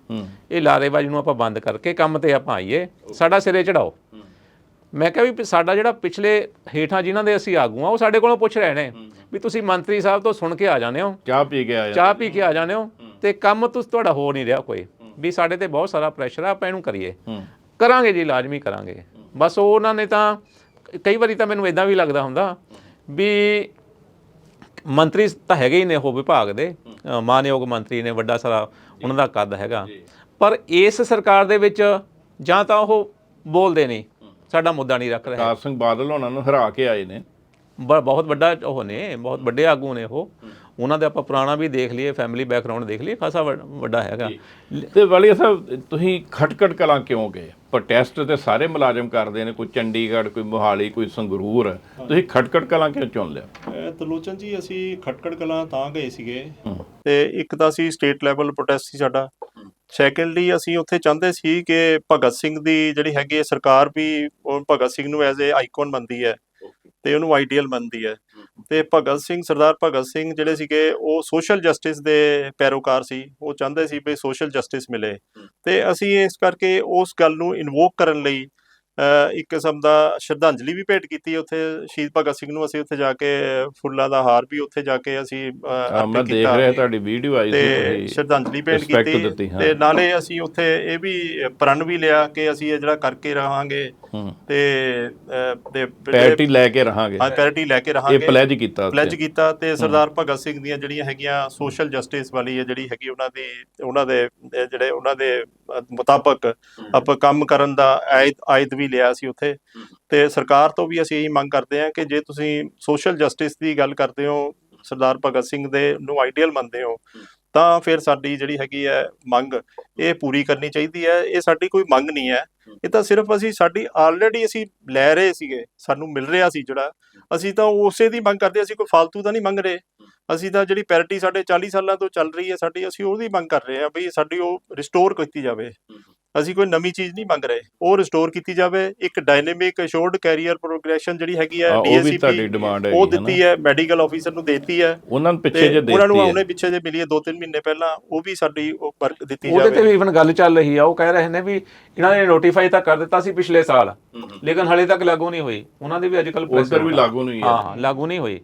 ਇਹ ਲਾਰੇਬਾਜ਼ੀ ਨੂੰ ਆਪਾਂ ਬੰਦ ਕਰਕੇ ਕੰਮ ਤੇ ਆਪਾਂ ਆਈਏ। ਸਾਡਾ ਸਿਰੇ ਚੜਾਓ। ਮੈਂ ਕਿਹਾ ਵੀ ਸਾਡਾ ਜਿਹੜਾ ਪਿਛਲੇ ਹੇਠਾਂ ਜਿਨ੍ਹਾਂ ਦੇ ਅਸੀਂ ਆਗੂ ਆ ਉਹ ਸਾਡੇ ਕੋਲੋਂ ਪੁੱਛ ਰਹੇ ਨੇ ਵੀ ਤੁਸੀਂ ਮੰਤਰੀ ਸਾਹਿਬ ਤੋਂ ਸੁਣ ਕੇ ਆ ਜਾਂਦੇ ਹੋ। ਚਾਹ ਪੀ ਕੇ ਆਇਆ ਚਾਹ ਪੀ ਕੇ ਆ ਜਾਂਦੇ ਹੋ। ਤੇ ਕੰਮ ਤੁਸੀਂ ਤੁਹਾਡਾ ਹੋ ਨਹੀਂ ਰਿਹਾ ਕੋਈ। ਵੀ ਸਾਡੇ ਤੇ ਬਹੁਤ ਸਾਰਾ ਪ੍ਰੈਸ਼ਰ ਆ ਆਪਾਂ ਇਹਨੂੰ ਕਰੀਏ। ਕਰਾਂਗੇ ਜੀ ਲਾਜ਼ਮੀ ਕਰਾਂਗੇ। ਬਸ ਉਹ ਉਹਨਾਂ ਨੇ ਤਾਂ ਕਈ ਵਾਰੀ ਤਾਂ ਮੈਨੂੰ ਇਦਾਂ ਵੀ ਲੱਗਦਾ ਹੁੰਦਾ ਵੀ ਮੰਤਰੀ ਤਾਂ ਹੈਗੇ ਹੀ ਨੇ ਉਹ ਵਿਭਾਗ ਦੇ। ਮਾਨਯੋਗ ਮੰਤਰੀ ਨੇ ਵੱਡਾ ਸਾਰਾ ਉਹਨਾਂ ਦਾ ਕੱਦ ਹੈਗਾ। ਪਰ ਇਸ ਸਰਕਾਰ ਦੇ ਵਿੱਚ ਜਾਂ ਤਾਂ ਉਹ ਬੋਲਦੇ ਨਹੀਂ ਸਾਡਾ ਮੁੱਦਾ ਨਹੀਂ ਰੱਖ ਰਹੇ। ਪ੍ਰਕਾਸ਼ ਸਿੰਘ ਬਾਦਲ ਉਹਨਾਂ ਨੂੰ ਹਰਾ ਕੇ ਆਏ ਨੇ। ਬਹੁਤ ਵੱਡਾ ਉਹ ਨੇ ਬਹੁਤ ਵੱਡੇ ਆਗੂ ਨੇ ਉਹ। ਉਹਨਾਂ ਦੇ ਆਪਾਂ ਪੁਰਾਣਾ ਵੀ ਦੇਖ ਲਈਏ ਫੈਮਿਲੀ ਬੈਕਗ੍ਰਾਉਂਡ ਦੇਖ ਲਈਏ ਖਾਸਾ ਵੱਡ- ਹੈਗਾ। ਤੇ ਵਾਲੀਆ ਸਾਹਿਬ ਤੁਸੀਂ ਖਟਕਟ ਕਲਾਂ ਕਿਉਂ ਗਏ? ਪ੍ਰੋਟੈਸਟ ਤੇ ਸਾਰੇ ਮੁਲਾਜ਼ਮ ਕਰਦੇ ਨੇ ਕੋਈ ਚੰਡੀਗੜ੍ਹ ਕੋਈ ਮੋਹਾਲੀ ਕੋਈ ਸੰਗਰੂਰ। ਤੁਸੀਂ ਖਟਕਟ ਕਲਾਂ ਕਿਉਂ ਚੁਣ ਲਿਆ? ਤਲੋਚਨ ਜੀ ਅਸੀਂ ਖਟਕੜ ਕਲਾਂ ਤਾਂ ਗਏ ਸੀਗੇ। ਤੇ ਇੱਕ ਤਾਂ ਅਸੀਂ ਸਟੇਟ ਲੈਵਲ ਪ੍ਰੋਟੈਸਟ ਸੀ ਸਾਡਾ। ਸੈਕੰਡਲੀ ਅਸੀਂ ਉੱਥੇ ਚਾਹੁੰਦੇ ਸੀ ਕਿ ਭਗਤ ਸਿੰਘ ਦੀ ਜਿਹੜੀ ਹੈਗੀ ਹੈ ਸਰਕਾਰ ਵੀ ਉਹ ਭਗਤ ਸਿੰਘ ਨੂੰ ਐਜ਼ ਅ ਆਈਕਨ ਮੰਨਦੀ ਹੈ। ਤੇ ਉਹਨੂੰ ਆਈਡੀਅਲ ਮੰਨਦੀ ਹੈ। ਤੇ ਭਗਤ ਸਿੰਘ ਸਰਦਾਰ ਭਗਤ ਸਿੰਘ ਜਿਹੜੇ ਸੀਗੇ ਉਹ ਸੋਸ਼ਲ ਜਸਟਿਸ ਦੇ ਪੈਰੋਕਾਰ ਸੀ। ਉਹ ਚਾਹੁੰਦੇ ਸੀ ਵੀ ਸੋਸ਼ਲ ਜਸਟਿਸ ਮਿਲੇ। ਤੇ ਅਸੀਂ ਇਸ ਕਰਕੇ ਉਸ ਗੱਲ ਨੂੰ ਇਨਵੋਕ ਕਰਨ ਲਈ ਇੱਕ ਕਿਸਮ ਦਾ ਸ਼ਰਧਾਂਜਲੀ ਵੀ ਭੇਟ ਕੀਤੀ ਉੱਥੇ। ਸ਼ਹੀਦ ਭਗਤ ਸਿੰਘ ਨੂੰ ਅਸੀਂ ਉੱਥੇ ਜਾ ਕੇ ਫੁੱਲਾਂ ਦਾ ਹਾਰ ਵੀ ਉੱਥੇ ਜਾ ਕੇ ਅਸੀਂ ਮੈਂ ਦੇਖ ਰਿਹਾ ਤੁਹਾਡੀ ਵੀਡੀਓ ਆਈ ਸੀ ਤੇ ਸ਼ਰਧਾਂਜਲੀ ਭੇਟ ਕੀਤੀ। ਤੇ ਨਾਲੇ ਅਸੀਂ ਉੱਥੇ ਇਹ ਵੀ ਪ੍ਰਣ ਵੀ ਲਿਆ ਕਿ ਅਸੀਂ ਇਹ ਜਿਹੜਾ ਕਰਕੇ ਰਹਾਂਗੇ। ਤੇ ਤੇ ਪੈਰਟੀ ਲੈ ਕੇ ਰਹਾਂਗੇ। ਹਾਂ ਪੈਰਿਟੀ ਲੈ ਕੇ ਇਹ ਰਹਾਂਗੇ ਪਲੇਜ ਕੀਤਾ। ਪਲੇਜ ਕੀਤਾ ਤੇ ਸਰਦਾਰ ਭਗਤ ਸਿੰਘ ਦੀਆਂ ਜਿਹੜੀਆਂ ਹੈਗੀਆਂ ਸੋਸ਼ਲ ਜਸਟਿਸ ਵਾਲੀ ਹੈ ਜਿਹੜੀ ਹੈਗੀ ਉਹਨਾਂ ਦੀ ਉਹਨਾਂ ਦੇ ਇਹ ਜਿਹੜੇ ਉਹਨਾਂ ਦੇ ਮੁਤਾਬਕ ਆਪਾਂ ਕੰਮ ਕਰਨ ਦਾ ਆਇਦ ਵੀ ਲਿਆ ਸੀ ਉੱਥੇ। ਤੇ ਸਰਕਾਰ ਤੋਂ ਵੀ ਅਸੀਂ ਇਹੀ ਮੰਗ ਕਰਦੇ ਹਾਂ ਕਿ ਜੇ ਤੁਸੀਂ ਸੋਸ਼ਲ ਜਸਟਿਸ ਦੀ ਗੱਲ ਕਰਦੇ ਹੋ ਸਰਦਾਰ ਭਗਤ ਸਿੰਘ ਦੇ ਨੂੰ ਆਈਡੀਅਲ ਮੰਨਦੇ ਹੋ ਤਾਂ ਫਿਰ ਸਾਡੀ ਜਿਹੜੀ ਹੈਗੀ ਹੈ ਮੰਗ, ਇਹ ਪੂਰੀ ਕਰਨੀ ਚਾਹੀਦੀ ਹੈ। ਇਹ ਸਾਡੀ ਕੋਈ ਮੰਗ ਨਹੀਂ ਹੈ। ਇਹ ਤਾਂ ਸਿਰਫ ਅਸੀਂ ਸਾਡੀ ਆਲਰੇਡੀ ਅਸੀਂ ਲੈ ਰਹੇ ਸੀਗੇ, ਸਾਨੂੰ ਮਿਲ ਰਿਹਾ ਸੀ ਜਿਹੜਾ। ਅਸੀਂ ਤਾਂ ਉਸੇ ਦੀ ਮੰਗ ਕਰਦੇ, ਅਸੀਂ ਕੋਈ ਫालतू ਦਾ ਨਹੀਂ ਮੰਗ ਰਹੇ। ਅਸੀਂ ਤਾਂ ਜਿਹੜੀ ਪੈਰਿਟੀ ਸਾਡੇ 40 ਸਾਲਾਂ ਤੋਂ ਚੱਲ ਰਹੀ ਹੈ ਸਾਡੀ, ਅਸੀਂ ਉਹਦੀ ਮੰਗ ਕਰ ਰਹੇ ਹਾਂ ਵੀ ਸਾਡੀ ਉਹ ਰਿਸਟੋਰ ਕੀਤੀ ਜਾਵੇ। ਅਸੀਂ ਕੋਈ ਨਵੀਂ ਚੀਜ਼ ਨਹੀਂ ਮੰਗ ਰਹੇ। ਉਹ ਰਿਸਟੋਰ ਕੀਤੀ ਜਾਵੇ। ਇੱਕ ਡਾਇਨਾਮਿਕ ਅਸ਼ੋਰਡ ਕੈਰੀਅਰ ਪ੍ਰੋਗਰੈਸ਼ਨ ਜਿਹੜੀ ਹੈਗੀ ਹੈ ਹਾਂ, ਉਹ ਨਾ। ਦਿੱਤੀ ਹੈ ਮੈਡੀਕਲ ਆਫੀਸਰ ਨੂੰ ਦਿੱਤੀ ਹੈ। ਉਹਨਾਂ ਨੂੰ ਪਿੱਛੇ ਜੇ ਉਹਨਾਂ ਨੂੰ ਦੇਤੀ ਆਉਣੇ ਪਿੱਛੇ ਜੇ ਮਿਲੀ ਹੈ 2-3 ਮਹੀਨੇ ਪਹਿਲਾਂ ਉਹ ਵੀ ਸਾਡੀ ਉਹ ਵਰਕ ਦਿੱਤੀ ਉਹਦੇ ਤੇ ਜਾਵੇ। ਵੀ ਇਵਨ ਗੱਲ ਚੱਲ ਰਹੀ ਆ। ਉਹ ਕਹਿ ਰਹੇ ਨੇ ਵੀ ਇਹਨਾਂ ਨੇ ਨੋਟੀਫਾਈ ਤਾਂ ਕਰ ਦਿੱਤਾ ਸੀ ਪਿਛਲੇ ਸਾਲ ਲੇਕਿਨ ਹਲੇ ਤੱਕ ਲਾਗੂ ਨਹੀਂ ਹੋਈ ਉਹਨਾਂ ਦੀ ਵੀ ਅੱਜ ਕੱਲ ਉੱਧਰ ਵੀ ਲਾਗੂ ਨਹੀਂ ਹੈ। ਹਾਂ ਲਾਗੂ ਨਹੀਂ ਹੋਈ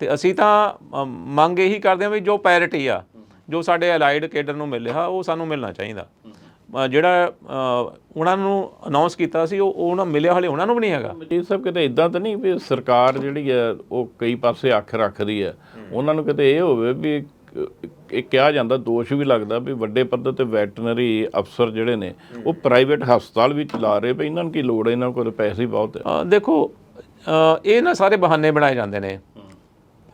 ਤੇ ਅਸੀਂ ਤਾਂ ਮੰਗ ਇਹੀ ਕਰਦੇ ਹਾਂ ਵੀ ਜੋ ਪੈਰਿਟੀ ਆ ਜੋ ਸਾਡੇ ਅਲਾਈਡ ਕੇਡਰ ਨੂੰ ਮਿਲਿਆ ਉਹ ਸਾਨੂੰ ਮਿਲਣਾ ਚਾਹੀਦਾ। ਜਿਹੜਾ ਉਹਨਾਂ ਨੂੰ ਅਨਾਉਂਸ ਕੀਤਾ ਸੀ ਉਹ ਉਹਨਾਂ ਮਿਲਿਆ ਹਲੇ ਉਹਨਾਂ ਨੂੰ ਵੀ ਨਹੀਂ ਹੈਗਾ। ਇਹ ਸਭ ਕਿਤੇ ਇਦਾਂ ਤਾਂ ਨਹੀਂ ਵੀ ਸਰਕਾਰ ਜਿਹੜੀ ਹੈ ਉਹ ਕਈ ਪਾਸੇ ਅੱਖ ਰੱਖਦੀ ਹੈ। ਉਹਨਾਂ ਨੂੰ ਕਿਤੇ ਇਹ ਹੋਵੇ ਵੀ ਇਹ ਕਿਹਾ ਜਾਂਦਾ ਦੋਸ਼ ਵੀ ਲੱਗਦਾ ਵੀ ਵੱਡੇ ਪੱਧਰ ਤੇ ਵੈਟਰਨਰੀ ਅਫਸਰ ਜਿਹੜੇ ਨੇ ਉਹ ਪ੍ਰਾਈਵੇਟ ਹਸਪਤਾਲ ਵੀ ਚਲਾ ਰਹੇ ਵੀ ਇਹਨਾਂ ਨੂੰ ਕੀ ਲੋੜ ਇਹਨਾਂ ਕੋਲ ਪੈਸੇ ਹੀ ਬਹੁਤ ਹੈ। ਦੇਖੋ ਇਹ ਨਾ ਸਾਰੇ ਬਹਾਨੇ ਬਣਾਏ ਜਾਂਦੇ ਨੇ।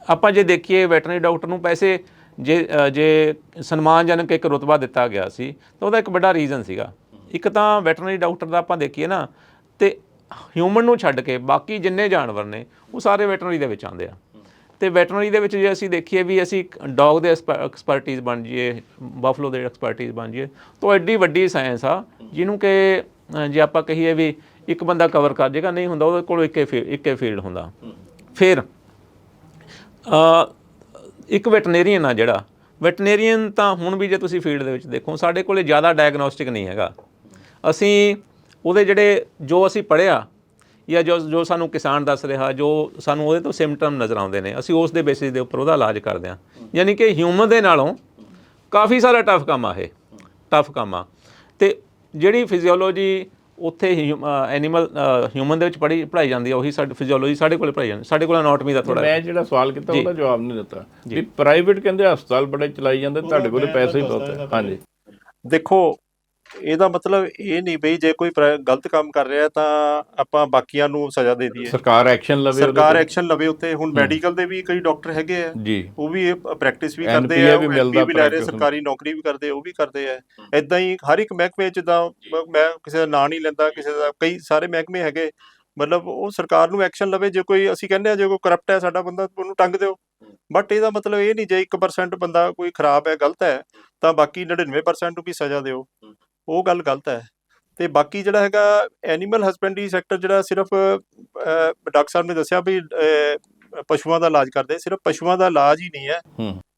ਆਪਾਂ ਜੇ ਦੇਖੀਏ ਵੈਟਰਨਰੀ ਡਾਕਟਰ ਨੂੰ ਪੈਸੇ ਜੇ ਜੇ ਸਨਮਾਨਜਨਕ ਇੱਕ ਰੁਤਬਾ ਦਿੱਤਾ ਗਿਆ ਸੀ ਤਾਂ ਉਹਦਾ ਇੱਕ ਵੱਡਾ ਰੀਜ਼ਨ ਸੀਗਾ। ਇੱਕ ਤਾਂ ਵੈਟਰਨਰੀ ਡਾਕਟਰ ਦਾ ਆਪਾਂ ਦੇਖੀਏ ਨਾ ਤੇ ਹਿਊਮਨ ਨੂੰ ਛੱਡ ਕੇ ਬਾਕੀ ਜਿੰਨੇ ਜਾਨਵਰ ਨੇ ਉਹ ਸਾਰੇ ਵੈਟਰਨਰੀ ਦੇ ਵਿੱਚ ਆਉਂਦੇ ਆ। ਤੇ ਵੈਟਰਨਰੀ ਦੇ ਵਿੱਚ ਜੇ ਅਸੀਂ ਦੇਖੀਏ ਵੀ ਅਸੀਂ ਡੌਗ ਦੇ ਐਕਸਪਰਟੀਜ਼ ਬਣ ਜਾਈਏ ਬਫਲੋ ਦੇ ਐਕਸਪਰਟੀਜ਼ ਬਣ ਜਾਈਏ ਤਾਂ ਐਡੀ ਵੱਡੀ ਸਾਇੰਸ ਆ ਜਿਹਨੂੰ ਕਿ ਜੇ ਆਪਾਂ ਕਹੀਏ ਵੀ ਇੱਕ ਬੰਦਾ ਕਵਰ ਕਰ ਜੇਗਾ ਨਹੀਂ ਹੁੰਦਾ ਉਹਦੇ ਕੋਲ ਇੱਕੇ ਇੱਕੇ ਫੀਲਡ ਹੁੰਦਾ। ਫਿਰ ਅ, ਇੱਕ ਵੈਟਨੇਰੀਅਨ ਆ ਜਿਹੜਾ ਵੈਟਨੇਰੀਅਨ ਤਾਂ ਹੁਣ ਵੀ ਜੇ ਤੁਸੀਂ ਫੀਲਡ ਦੇ ਵਿੱਚ ਦੇਖੋ, ਸਾਡੇ ਕੋਲੇ ਜ਼ਿਆਦਾ ਡਾਇਗਨੋਸਟਿਕ ਨਹੀਂ ਹੈਗਾ। ਅਸੀਂ ਉਹਦੇ ਜਿਹੜੇ ਜੋ ਅਸੀਂ ਪੜ੍ਹਿਆ ਜਾਂ ਜੋ ਜੋ ਸਾਨੂੰ ਕਿਸਾਨ ਦੱਸ ਰਿਹਾ, ਜੋ ਸਾਨੂੰ ਉਹਦੇ ਤੋਂ ਸਿੰਪਟਮ ਨਜ਼ਰ ਆਉਂਦੇ ਨੇ, ਅਸੀਂ ਉਸ ਦੇ ਬੇਸਿਸ ਦੇ ਉੱਪਰ ਉਹਦਾ ਇਲਾਜ ਕਰਦੇ ਹਾਂ। ਯਾਨੀ ਕਿ ਹਿਊਮਨ ਦੇ ਨਾਲੋਂ ਕਾਫੀ ਸਾਰਾ ਟਫ ਕੰਮ ਆ ਇਹ ਟਫ ਕੰਮ ਆ। ਤੇ ਜਿਹੜੀ ਫਿਜ਼ੀਓਲੋਜੀ ਉੱਥੇ ਐਨੀਮਲ ਹਿਊਮਨ ਦੇ ਵਿੱਚ ਪੜ੍ਹੀ ਪੜ੍ਹਾਈ ਜਾਂਦੀ ਆ ਉਹੀ ਸਾਡੀ ਫਿਜ਼ੀਓਲੋਜੀ ਸਾਡੇ ਕੋਲੇ ਪੜ੍ਹਾਈ ਜਾਂਦੀ ਸਾਡੇ ਕੋਲ ਅਨਾਟਮੀ ਦਾ ਥੋੜਾ ਮੈਂ ਜਿਹੜਾ ਸਵਾਲ ਕੀਤਾ ਉਹਦਾ ਜਵਾਬ ਨਹੀਂ ਦਿੱਤਾ। ਵੀ ਪ੍ਰਾਈਵੇਟ ਕਹਿੰਦੇ ਹਸਪਤਾਲ ਬੜੇ ਚਲਾਈ ਜਾਂਦੇ ਤੁਹਾਡੇ ਕੋਲ ਪੈਸੇ ਹੀ ਬਹੁਤ ਹੈ ਹਾਂਜੀ। ਦੇਖੋ ਇਹਦਾ ਮਤਲਬ ਇਹ ਨਹੀਂ ਬਈ ਜੇ ਕੋਈ ਗਲਤ ਕੰਮ ਕਰ ਰਿਹਾ ਤਾਂ ਆਪਾਂ ਬਾਕੀਆਂ ਨੂੰ ਸਜ਼ਾ ਦੇ ਦਈਏ। ਸਰਕਾਰ ਐਕਸ਼ਨ ਲਵੇ ਸਰਕਾਰ। ਐਕਸ਼ਨ ਲਵੇ ਉੱਤੇ। ਹੁਣ ਮੈਡੀਕਲ ਦੇ ਵੀ ਕਈ ਡਾਕਟਰ ਹੈਗੇ ਆ। ਉਹ ਵੀ ਪ੍ਰੈਕਟਿਸ ਵੀ ਕਰਦੇ ਆ NPA ਵੀ ਲੈ ਰਹੇ ਸਰਕਾਰੀ ਨੌਕਰੀ ਵੀ ਕਰਦੇ ਉਹ ਵੀ ਕਰਦੇ ਆ। ਇਦਾਂ ਹੀ ਹਰ ਇੱਕ ਮਹਿਕਮੇ ਚ ਮ- ਮੈਂ ਕਿਸੇ ਦਾ ਨਾਂ ਨਹੀਂ ਲੈਂਦਾ ਕਿਸੇ ਦਾ ਕਈ ਸਾਰੇ ਮਹਿਕਮੇ ਹੈਗੇ। ਮਤਲਬ ਉਹ ਸਰਕਾਰ ਨੂੰ ਐਕਸ਼ਨ ਲਵੇ ਜੇ ਕੋਈ ਅਸੀਂ ਕਹਿੰਦੇ ਆ ਜੇ ਕੋਈ ਕਰਪਟ ਹੈ ਸਾਡਾ ਬੰਦਾ ਉਹਨੂੰ ਟੰਗ ਦਿਓ। ਬਟ ਇਹਦਾ ਮਤਲਬ ਇਹ ਨਹੀਂ ਜੇ 1% ਬੰਦਾ ਕੋਈ ਖਰਾਬ ਹੈ ਗਲਤ ਹੈ ਤਾਂ ਬਾਕੀ 99% ਨੂੰ ਵੀ ਸਜ਼ਾ ਦਿਓ। ਉਹ ਗੱਲ ਗਲਤ ਹੈ। ਤੇ ਬਾਕੀ ਜਿਹੜਾ ਹੈਗਾ ਐਨੀਮਲ ਹਸਬੈਂਡਰੀ ਸੈਕਟਰ ਜਿਹੜਾ ਸਿਰਫ ਡਾਕਟਰ ਸਾਹਿਬ ਨੇ ਦੱਸਿਆ ਵੀ ਪਸ਼ੂਆਂ ਦਾ ਇਲਾਜ ਕਰਦੇ ਸਿਰਫ ਪਸ਼ੂਆਂ ਦਾ ਇਲਾਜ ਹੀ ਨਹੀਂ ਹੈ।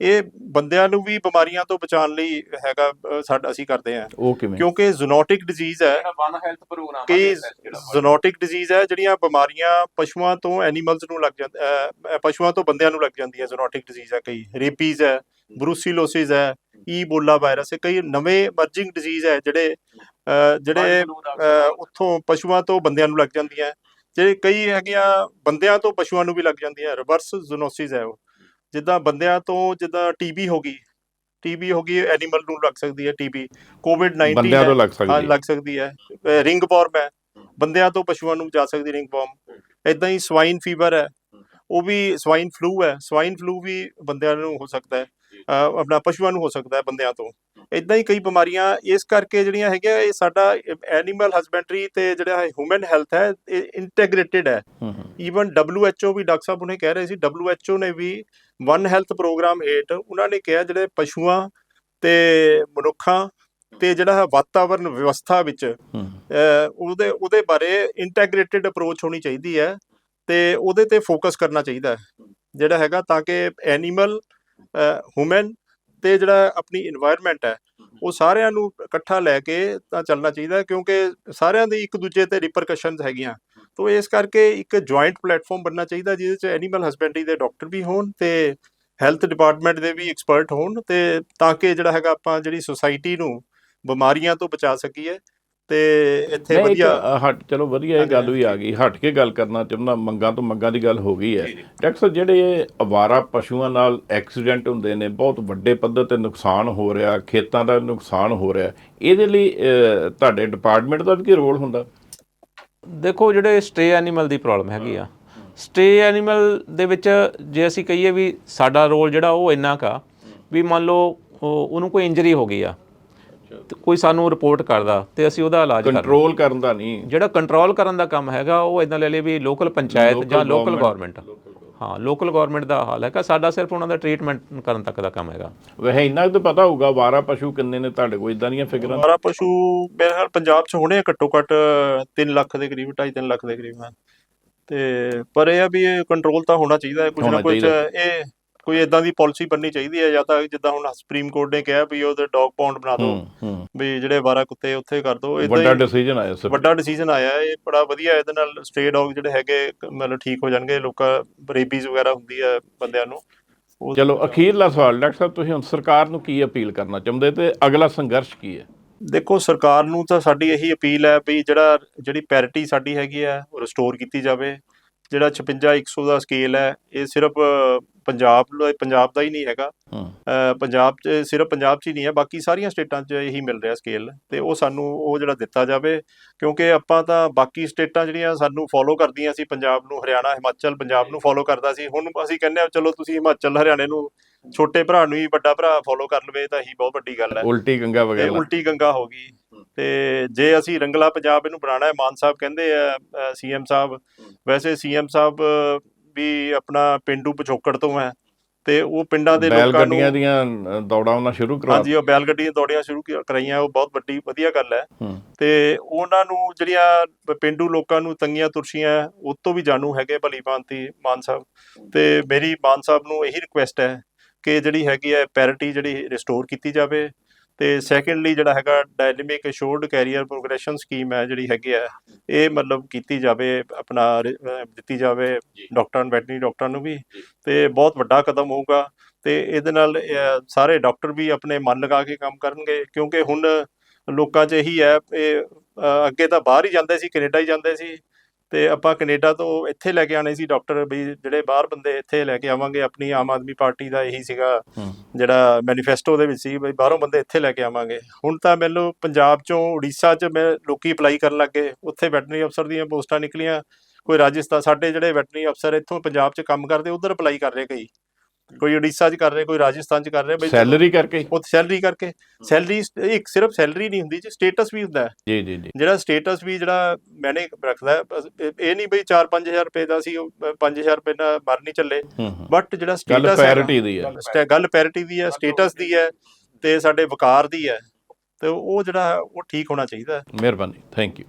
ਇਹ ਬੰਦਿਆਂ ਨੂੰ ਵੀ ਬਿਮਾਰੀਆਂ ਤੋਂ ਬਚਾਉਣ ਲਈ ਹੈਗਾ ਸਾਡਾ ਅਸੀਂ ਕਰਦੇ ਕਿਵੇਂ? ਕਿਉਂਕਿ ਜ਼ੂਨੋਟਿਕ ਡਿਜ਼ੀਜ਼ ਹੈ। ਵਨ ਹੈਲਥ ਪ੍ਰੋਗਰਾਮ ਕਈ ਜ਼ੂਨੋਟਿਕ ਡਿਜ਼ੀਜ਼ ਹੈ ਜਿਹੜੀਆਂ ਬਿਮਾਰੀਆਂ ਪਸ਼ੂਆਂ ਤੋਂ ਐਨੀਮਲਸ ਨੂੰ ਲੱਗ ਜਾਂਦੀਆਂ ਪਸ਼ੂਆਂ ਤੋਂ ਬੰਦਿਆਂ ਨੂੰ ਲੱਗ ਜਾਂਦੀਆਂ ਜ਼ੂਨੋਟਿਕ ਡਿਜ਼ੀਜ਼ ਹੈ ਕਈ। ਰੇਪੀਜ਼ ਹੈ। ਬਰੂਸੀਲੋਸਿਸ ਹੈ ਈਬੋਲਾ ਵਾਇਰਸ ਹੈ ਕਈ ਨਵੇਂ ਅਮਰਜਿੰਗ ਡਿਜ਼ੀਜ਼ ਹੈ ਜਿਹੜੇ ਜਿਹੜੇ ਉੱਥੋਂ ਪਸ਼ੂਆਂ ਤੋਂ ਬੰਦਿਆਂ ਨੂੰ ਲੱਗ ਜਾਂਦੀਆਂ ਜਿਹੜੇ ਕਈ ਹੈਗੀਆਂ ਬੰਦਿਆਂ ਤੋਂ ਪਸ਼ੂਆਂ ਨੂੰ ਵੀ ਲੱਗ ਜਾਂਦੀਆਂ ਰਿਵਰਸ ਜ਼ੂਨੋਸਿਸ ਹੈ ਉਹ। ਜਿੱਦਾਂ ਬੰਦਿਆਂ ਤੋਂ ਜਿੱਦਾਂ ਟੀਬੀ ਹੋ ਗਈ ਟੀਬੀ ਹੋ ਗਈ ਐਨੀਮਲ ਨੂੰ ਲੱਗ ਸਕਦੀ ਹੈ ਟੀਬੀ ਕੋਵਿਡ 19 ਬੰਦਿਆਂ ਤੋਂ ਲੱਗ ਹਾਂ ਸਕਦੀ ਲੱਗ ਸਕਦੀ ਹੈ। ਰਿੰਗ ਵਰਮ ਹੈ ਬੰਦਿਆਂ ਤੋਂ ਪਸ਼ੂਆਂ ਨੂੰ ਜਾ ਸਕਦੀ ਰਿੰਗ ਵਰਮ ਇਦਾਂ ਹੀ ਸਵਾਈਨ ਫੀਵਰ ਹੈ ਉਹ ਵੀ ਸਵਾਈਨ ਫਲੂ ਹੈ ਸਵਾਈਨ ਫਲੂ ਵੀ ਬੰਦਿਆਂ ਨੂੰ ਹੋ ਸਕਦਾ ਹੈ। ਆਪਣਾ ਪਸ਼ੂਆਂ ਨੂੰ ਹੋ ਸਕਦਾ ਹੈ ਬੰਦਿਆਂ ਤੋਂ। ਇਦਾਂ ਹੀ ਕਈ ਬਿਮਾਰੀਆਂ ਇਸ ਕਰਕੇ ਜਿਹੜੀਆਂ ਹੈਗੀਆਂ ਇਹ ਸਾਡਾ ਐਨੀਮਲ ਹਸਬੈਂਡਰੀ ਤੇ ਜਿਹੜਾ ਹਿਊਮਨ ਹੈਲਥ ਹੈ ਇਹ ਇੰਟੀਗ੍ਰੇਟਿਡ ਹੈ। ਹੂੰ ਹੂੰ। ਈਵਨ WHO ਵੀ ਡਾਕਟਰ ਸਾਹਿਬ ਉਹਨੇ ਕਹਿ ਰਹੇ ਸੀ WHO ਨੇ ਵੀ ਵਨ ਹੈਲਥ ਪ੍ਰੋਗਰਾਮ ਹੇਠ ਉਹਨਾਂ ਨੇ ਕਿਹਾ ਜਿਹੜੇ ਪਸ਼ੂਆਂ ਤੇ ਮਨੁੱਖਾਂ ਤੇ ਜਿਹੜਾ ਵਾਤਾਵਰਣ ਵਿਵਸਥਾ ਵਿੱਚ ਹੂੰ। ਉਹਦੇ ਉਹਦੇ ਬਾਰੇ ਇੰਟੀਗ੍ਰੇਟਿਡ ਅਪਰੋਚ ਹੋਣੀ ਚਾਹੀਦੀ ਹੈ ਤੇ ਉਹਦੇ ਤੇ ਫੋਕਸ ਕਰਨਾ ਚਾਹੀਦਾ ਹੈ। ਜਿਹੜਾ ਹੈਗਾ ਤਾਂ ਕਿ ਐਨੀਮਲ ਹਿਊਮਨ ਤੇ ਜਿਹੜਾ ਆਪਣੀ এনवायरमेंट ਹੈ, ਉਹ ਸਾਰਿਆਂ ਨੂੰ ਇਕੱਠਾ ਲੈ ਕੇ ਤਾਂ ਚੱਲਣਾ ਚਾਹੀਦਾ ਕਿਉਂਕਿ ਸਾਰਿਆਂ ਦੇ ਇੱਕ ਦੂਜੇ ਤੇ ਰਿਪਰਕਸ਼ਨਸ ਹੈਗੀਆਂ। ਤੋ ਇਸ ਕਰਕੇ ਇੱਕ ਜੁਆਇੰਟ ਪਲੇਟਫਾਰਮ ਬਣਨਾ ਚਾਹੀਦਾ, ਜਿਹਦੇ ਚ ਐਨੀਮਲ ਹਸਬੈਂਡਰੀ ਦੇ ਡਾਕਟਰ ਵੀ ਹੋਣ ਤੇ ਹੈਲਥ ਡਿਪਾਰਟਮੈਂਟ ਦੇ ਵੀ ਐਕਸਪਰਟ ਹੋਣ ਤੇ ਤਾਂ ਕਿ ਜਿਹੜਾ ਹੈਗਾ ਆਪਾਂ ਜਿਹੜੀ ਸੋਸਾਇਟੀ ਨੂੰ ਬਿਮਾਰੀਆਂ ਤੋਂ ਬਚਾ ਸਕੀਏ। ਤੇ ਇੱਥੇ ਵਧੀਆ ਹਟ ਚਲੋ ਵਧੀਆ ਇਹ ਗੱਲ ਵੀ ਆ ਗਈ ਹਟ ਕੇ ਗੱਲ ਕਰਨਾ ਚਾਹੁੰਦਾ ਮੰਗਾਂ ਤੋਂ ਮੰਗਾਂ ਦੀ ਗੱਲ ਹੋ ਗਈ ਹੈ। ਡਾਕਟਰ ਸਾਹਿਬ ਜਿਹੜੇ ਇਹ ਅਵਾਰਾ ਪਸ਼ੂਆਂ ਨਾਲ ਐਕਸੀਡੈਂਟ ਹੁੰਦੇ ਨੇ ਬਹੁਤ ਵੱਡੇ ਪੱਧਰ ਤੇ ਨੁਕਸਾਨ ਹੋ ਰਿਹਾ ਖੇਤਾਂ ਦਾ ਨੁਕਸਾਨ ਹੋ ਰਿਹਾ ਇਹਦੇ ਲਈ ਤੁਹਾਡੇ ਡਿਪਾਰਟਮੈਂਟ ਦਾ ਵੀ ਕੀ ਰੋਲ ਹੁੰਦਾ? ਦੇਖੋ ਜਿਹੜੇ ਸਟੇ ਐਨੀਮਲ ਦੀ ਪ੍ਰੋਬਲਮ ਹੈਗੀ ਆ। ਸਟੇ ਐਨੀਮਲ ਦੇ ਵਿੱਚ ਜੇ ਅਸੀਂ ਕਹੀਏ ਵੀ ਸਾਡਾ ਰੋਲ ਜਿਹੜਾ ਉਹ ਇੰਨਾ ਕਾ ਵੀ ਮੰਨ ਲਓ ਉਹ- ਉਹਨੂੰ ਕੋਈ ਇੰਜਰੀ ਹੋ ਗਈ ਆ। ਤੇ ਕੋਈ ਸਾਨੂੰ ਰਿਪੋਰਟ ਕਰਦਾ ਤੇ ਅਸੀਂ ਉਹਦਾ ਇਲਾਜ ਕਰਨਾ। ਕੰਟਰੋਲ ਕਰਨ ਦਾ ਨਹੀਂ। ਜਿਹੜਾ ਕੰਟਰੋਲ ਕਰਨ ਦਾ ਕੰਮ ਹੈਗਾ ਉਹ ਇਦਾਂ ਲੈ ਲਈ ਵੀ ਲੋਕਲ ਪੰਚਾਇਤ Local ਜਾਂ ਲੋਕਲ government। ਗਵਰਨਮੈਂਟ ਹਾਂ ਲੋਕਲ ਗਵਰਨਮੈਂਟ ਦਾ ਹਾਲ ਹੈਗਾ। ਸਾਡਾ ਸਿਰਫ ਉਹਨਾਂ ਦਾ ਟ੍ਰੀਟਮੈਂਟ ਕਰਨ ਤੱਕ ਦਾ ਕੰਮ ਹੈਗਾ। ਵੈਸੇ ਇੰਨਾ ਕੁ ਤਾਂ ਪਤਾ ਹੋਊਗਾ ਅਵਾਰਾ ਪਸ਼ੂ ਕਿੰਨੇ ਨੇ ਤੁਹਾਡੇ ਕੋਲ ਇਦਾਂ ਦੀਆਂ ਫਿਗਰਾਂ ਹਮਾਰਾ ਪਸ਼ੂ ਮੇਰੇ ਖਿਆਲ ਪੰਜਾਬ 'ਚ ਹੋਣੇ ਘੱਟੋ ਘੱਟ 3 ਲੱਖ ਦੇ ਕਰੀਬ 2.5 3 ਲੱਖ ਦੇ ਕਰੀਬ। ਤੇ ਪਰ ਇਹ ਆ ਵੀ ਇਹ ਕੰਟਰੋਲ ਤਾਂ ਹੋਣਾ ਚਾਹੀਦਾ ਹੈ ਕੁਝ ਨਾ ਕੁਝ। ਇਹ ਕੋਈ ਇਦਾਂ ਦੀ ਪਾਲਿਸੀ ਬਣਨੀ ਚਾਹੀਦੀ ਹੈ ਜਾਂ ਤਾਂ ਜਿੱਦਾਂ ਹੁਣ ਸੁਪਰੀਮ ਕੋਰਟ ਨੇ ਕਿਹਾ ਵੀ ਉਹਦੇ ਡੌਗ ਪੌਂਡ ਬਣਾ ਦਿਓ ਵੀ ਜਿਹੜੇ ਵਾਰਾ ਕੁੱਤੇ ਉੱਥੇ ਕਰ ਦਿਓ ਏਦਾਂ ਵੱਡਾ ਡਿਸੀਜਨ ਆਇਆ ਸਰ ਵੱਡਾ ਡਿਸੀਜਨ ਆਇਆ ਇਹ ਬੜਾ ਵਧੀਆ ਇਹਦੇ ਨਾਲ ਸਟੇ ਡੌਗ ਜਿਹੜੇ ਹੈਗੇ ਮਤਲਬ ਠੀਕ ਹੋ ਜਾਣਗੇ ਲੋਕਾਂ ਰੇਬੀਜ਼ ਵਗੈਰਾ ਹੁੰਦੀ ਹੈ ਬੰਦਿਆਂ ਨੂੰ। ਚਲੋ ਅਖੀਰਲਾ ਸਵਾਲ ਡਾਕਟਰ ਸਾਹਿਬ ਤੁਸੀਂ ਹੁਣ ਸਰਕਾਰ ਨੂੰ ਕੀ ਅਪੀਲ ਕਰਨਾ ਚਾਹੁੰਦੇ ਤੇ ਅਗਲਾ ਸੰਘਰਸ਼ ਕੀ ਹੈ? ਦੇਖੋ ਸਰਕਾਰ ਨੂੰ ਤਾਂ ਸਾਡੀ ਇਹੀ ਅਪੀਲ ਹੈ ਵੀ ਜਿਹੜਾ ਜਿਹੜੀ ਪੈਰਿਟੀ ਸਾਡੀ ਹੈਗੀ ਹੈ ਉਹ ਰਿਸਟੋਰ ਕੀਤੀ ਜਾਵੇ। ਜਿਹੜਾ 56 100 ਦਾ ਸਕੇਲ ਹੈ ਇਹ ਸਿਰਫ ਪੰਜਾਬ ਪੰਜਾਬ ਦਾ ਹੀ ਨਹੀਂ ਹੈਗਾ। ਹੂੰ। ਪੰਜਾਬ 'ਚ ਸਿਰਫ ਪੰਜਾਬ 'ਚ ਹੀ ਨਹੀਂ ਹੈ ਬਾਕੀ ਸਾਰੀਆਂ ਸਟੇਟਾਂ 'ਚ ਇਹੀ ਮਿਲ ਰਿਹਾ ਸਕੇਲ ਤੇ ਉਹ ਸਾਨੂੰ ਉਹ ਜਿਹੜਾ ਦਿੱਤਾ ਜਾਵੇ ਕਿਉਂਕਿ ਆਪਾਂ ਤਾਂ ਬਾਕੀ ਸਟੇਟਾਂ ਜਿਹੜੀਆਂ ਸਾਨੂੰ ਫੋਲੋ ਕਰਦੀਆਂ ਸੀ ਪੰਜਾਬ ਨੂੰ ਹਰਿਆਣਾ ਹਿਮਾਚਲ ਪੰਜਾਬ ਨੂੰ ਫੋਲੋ ਕਰਦਾ ਸੀ। ਹੁਣ ਅਸੀਂ ਕਹਿੰਦੇ ਆ ਚਲੋ ਤੁਸੀਂ ਹਿਮਾਚਲ ਹਰਿਆਣੇ ਨੂੰ ਛੋਟੇ ਭਰਾ ਨੂੰ ਹੀ ਵੱਡਾ ਭਰਾ ਫੋਲੋ ਕਰ ਲਵੇ ਤਾਂ ਇਹੀ ਬਹੁਤ ਵੱਡੀ ਗੱਲ ਹੈ। ਉਲਟੀ ਗੰਗਾ ਵਗੈਰਾ। ਉਲਟੀ ਗੰਗਾ ਹੋ ਗਈ। ਤੇ ਜੇ ਅਸੀਂ ਰੰਗਲਾ ਪੰਜਾਬ ਇਹਨੂੰ ਬਣਾਉਣਾ ਹੈ ਮਾਨ ਸਾਹਿਬ ਕਹਿੰਦੇ ਆ ਸੀਐਮ ਸਾਹਿਬ। ਵੈਸੇ ਸੀਐਮ ਸਾਹਿਬ ਵੀ ਆਪਣਾ ਪਿੰਡੂ ਪਿਛੋਕੜ ਤੋਂ ਹੈ ਤੇ ਉਹ ਪਿੰਡਾਂ ਦੇ ਬੈਲ ਲੋਕਾਂ ਨੂੰ ਗੱਡੀਆਂ ਦੀਆਂ ਦੌੜਾਂ ਉਹਨਾਂ ਸ਼ੁਰੂ ਕਰਵਾ ਹਾਂਜੀ ਉਹ ਬੈਲ ਗੱਡੀਆਂ ਦੌੜੀਆਂ ਸ਼ੁਰੂ ਕਰਾਈਆਂ ਉਹ ਬਹੁਤ ਵੱਡੀ ਵਧੀਆ ਗੱਲ ਹੈ। ਤੇ ਉਹਨਾਂ ਨੂੰ ਜਿਹੜੀਆਂ ਪਿੰਡੂ ਲੋਕਾਂ ਨੂੰ ਤੰਗੀਆਂ ਤੁਰਸ਼ੀਆਂ ਉਹ ਤੋਂ ਵੀ ਜਾਣੂ ਹੈਗੇ ਭਲੀ ਭਾਂਤੀ ਮਾਨ ਸਾਹਿਬ। ਤੇ ਮੇਰੀ ਮਾਨ ਸਾਹਿਬ ਨੂੰ ਇਹੀ ਰਿਕੁਐਸਟ ਹੈ ਕਿ ਜਿਹੜੀ ਹੈਗੀ ਹੈ ਪੈਰਿਟੀ ਜਿਹੜੀ ਰਿਸਟੋਰ ਕੀਤੀ ਜਾਵੇ। ਤੇ ਸੈਕੰਡਲੀ ਜਿਹੜਾ ਹੈਗਾ dynamic assured career progression scheme ਹੈ ਜਿਹੜੀ ਹੈਗੀ ਹੈ ਇਹ ਮਤਲਬ ਕੀਤੀ ਜਾਵੇ ਆਪਣਾ ਦਿੱਤੀ ਜਾਵੇ ਡਾਕਟਰਾਂ ਨੂੰ ਵੈਟਰਨਰੀ ਡਾਕਟਰਾਂ ਨੂੰ ਵੀ ਤੇ ਬਹੁਤ ਵੱਡਾ ਕਦਮ ਹੋਊਗਾ ਤੇ ਇਹਦੇ ਨਾਲ ਸਾਰੇ ਡਾਕਟਰ ਵੀ ਆਪਣੇ ਮਨ ਲਗਾ ਕੇ ਕੰਮ ਕਰਨਗੇ ਕਿਉਂਕਿ ਹੁਣ ਲੋਕਾਂ 'ਚ ਇਹੀ ਹੈ ਇਹ ਅੱਗੇ ਤਾਂ ਬਾਹਰ ਹੀ ਜਾਂਦੇ ਸੀ ਕੈਨੇਡਾ ਹੀ ਜਾਂਦੇ ਸੀ ਤੇ ਆਪਾਂ ਕੈਨੇਡਾ ਤੋਂ ਇੱਥੇ ਲੈ ਕੇ ਆਣੇ ਸੀ ਡਾਕਟਰ ਵੀ ਜਿਹੜੇ ਬਾਹਰ ਬੰਦੇ ਇੱਥੇ ਲੈ ਕੇ ਆਵਾਂਗੇ ਆਪਣੀ ਆਮ ਆਦਮੀ ਪਾਰਟੀ ਦਾ ਇਹੀ ਸੀਗਾ ਜਿਹੜਾ ਮੈਨੀਫੈਸਟੋ ਦੇ ਵਿੱਚ ਸੀ ਵੀ ਬਾਹਰੋਂ ਬੰਦੇ ਇੱਥੇ ਲੈ ਕੇ ਆਵਾਂਗੇ। ਹੁਣ ਤਾਂ ਮੈਨੂੰ ਪੰਜਾਬ ਚੋਂ ਉੜੀਸਾ 'ਚ ਮੈਂ ਲੋਕੀ ਅਪਲਾਈ ਕਰਨ ਲੱਗੇ ਉੱਥੇ ਵੈਟਰਨਰੀ ਅਫਸਰ ਦੀਆਂ ਪੋਸਟਾਂ ਨਿਕਲੀਆਂ ਕੋਈ ਰਾਜਸਥਾਨ ਸਾਡੇ ਜਿਹੜੇ ਵੈਟਰਨਰੀ ਅਫਸਰ ਇੱਥੋਂ ਪੰਜਾਬ 'ਚ ਕੰਮ ਕਰਦੇ ਉਧਰ ਅਪਲਾਈ ਕਰ ਰਹੇ ਕਈ। ਕੋਈ ਉੜੀਸਾ 'ਚ ਕਰ ਰਹੇ ਕੋਈ ਰਾਜਸਥਾਨ 'ਚ ਕਰ ਰਹੇ ਬਈ ਸੈਲਰੀ ਕਰਕੇ? ਉਹ ਸੈਲਰੀ ਕਰਕੇ। ਸੈਲਰੀ ਇੱਕ ਸਿਰਫ ਸੈਲਰੀ ਨਹੀਂ ਹੁੰਦੀ ਜੀ ਸਟੇਟਸ ਵੀ ਹੁੰਦਾ। ਹੈ ਜੀ ਜੀ ਜੀ। ਜਿਹੜਾ ਸਟੇਟਸ ਵੀ ਜਿਹੜਾ ਮੈਨੇ ਰੱਖਦਾ ਇਹ- ਨਹੀਂ ਬਈ 4-5000 ਰੁਪਏ ਦਾ ਸੀ 5000 ਰੁਪਏ ਨਾਲ ਮਰ ਨਹੀਂ ਚੱਲੇ। ਬਟ ਜਿਹੜਾ ਗੱਲ ਸਟੇਟਸ ਪੈਰਿਟੀ ਦੀ ਹੈ। ਗੱਲ ਪੈਰਿਟੀ ਦੀ ਹੈ ਸਟੇਟਸ ਦੀ ਹੈ ਤੇ ਸਾਡੇ ਵਕਾਰ ਦੀ ਹੈ ਤੇ ਉਹ ਜਿਹੜਾ ਉਹ ਠੀਕ ਹੋਣਾ ਚਾਹੀਦਾ। ਮਿਹਰਬਾਨੀ ਥੈਂਕ ਯੂ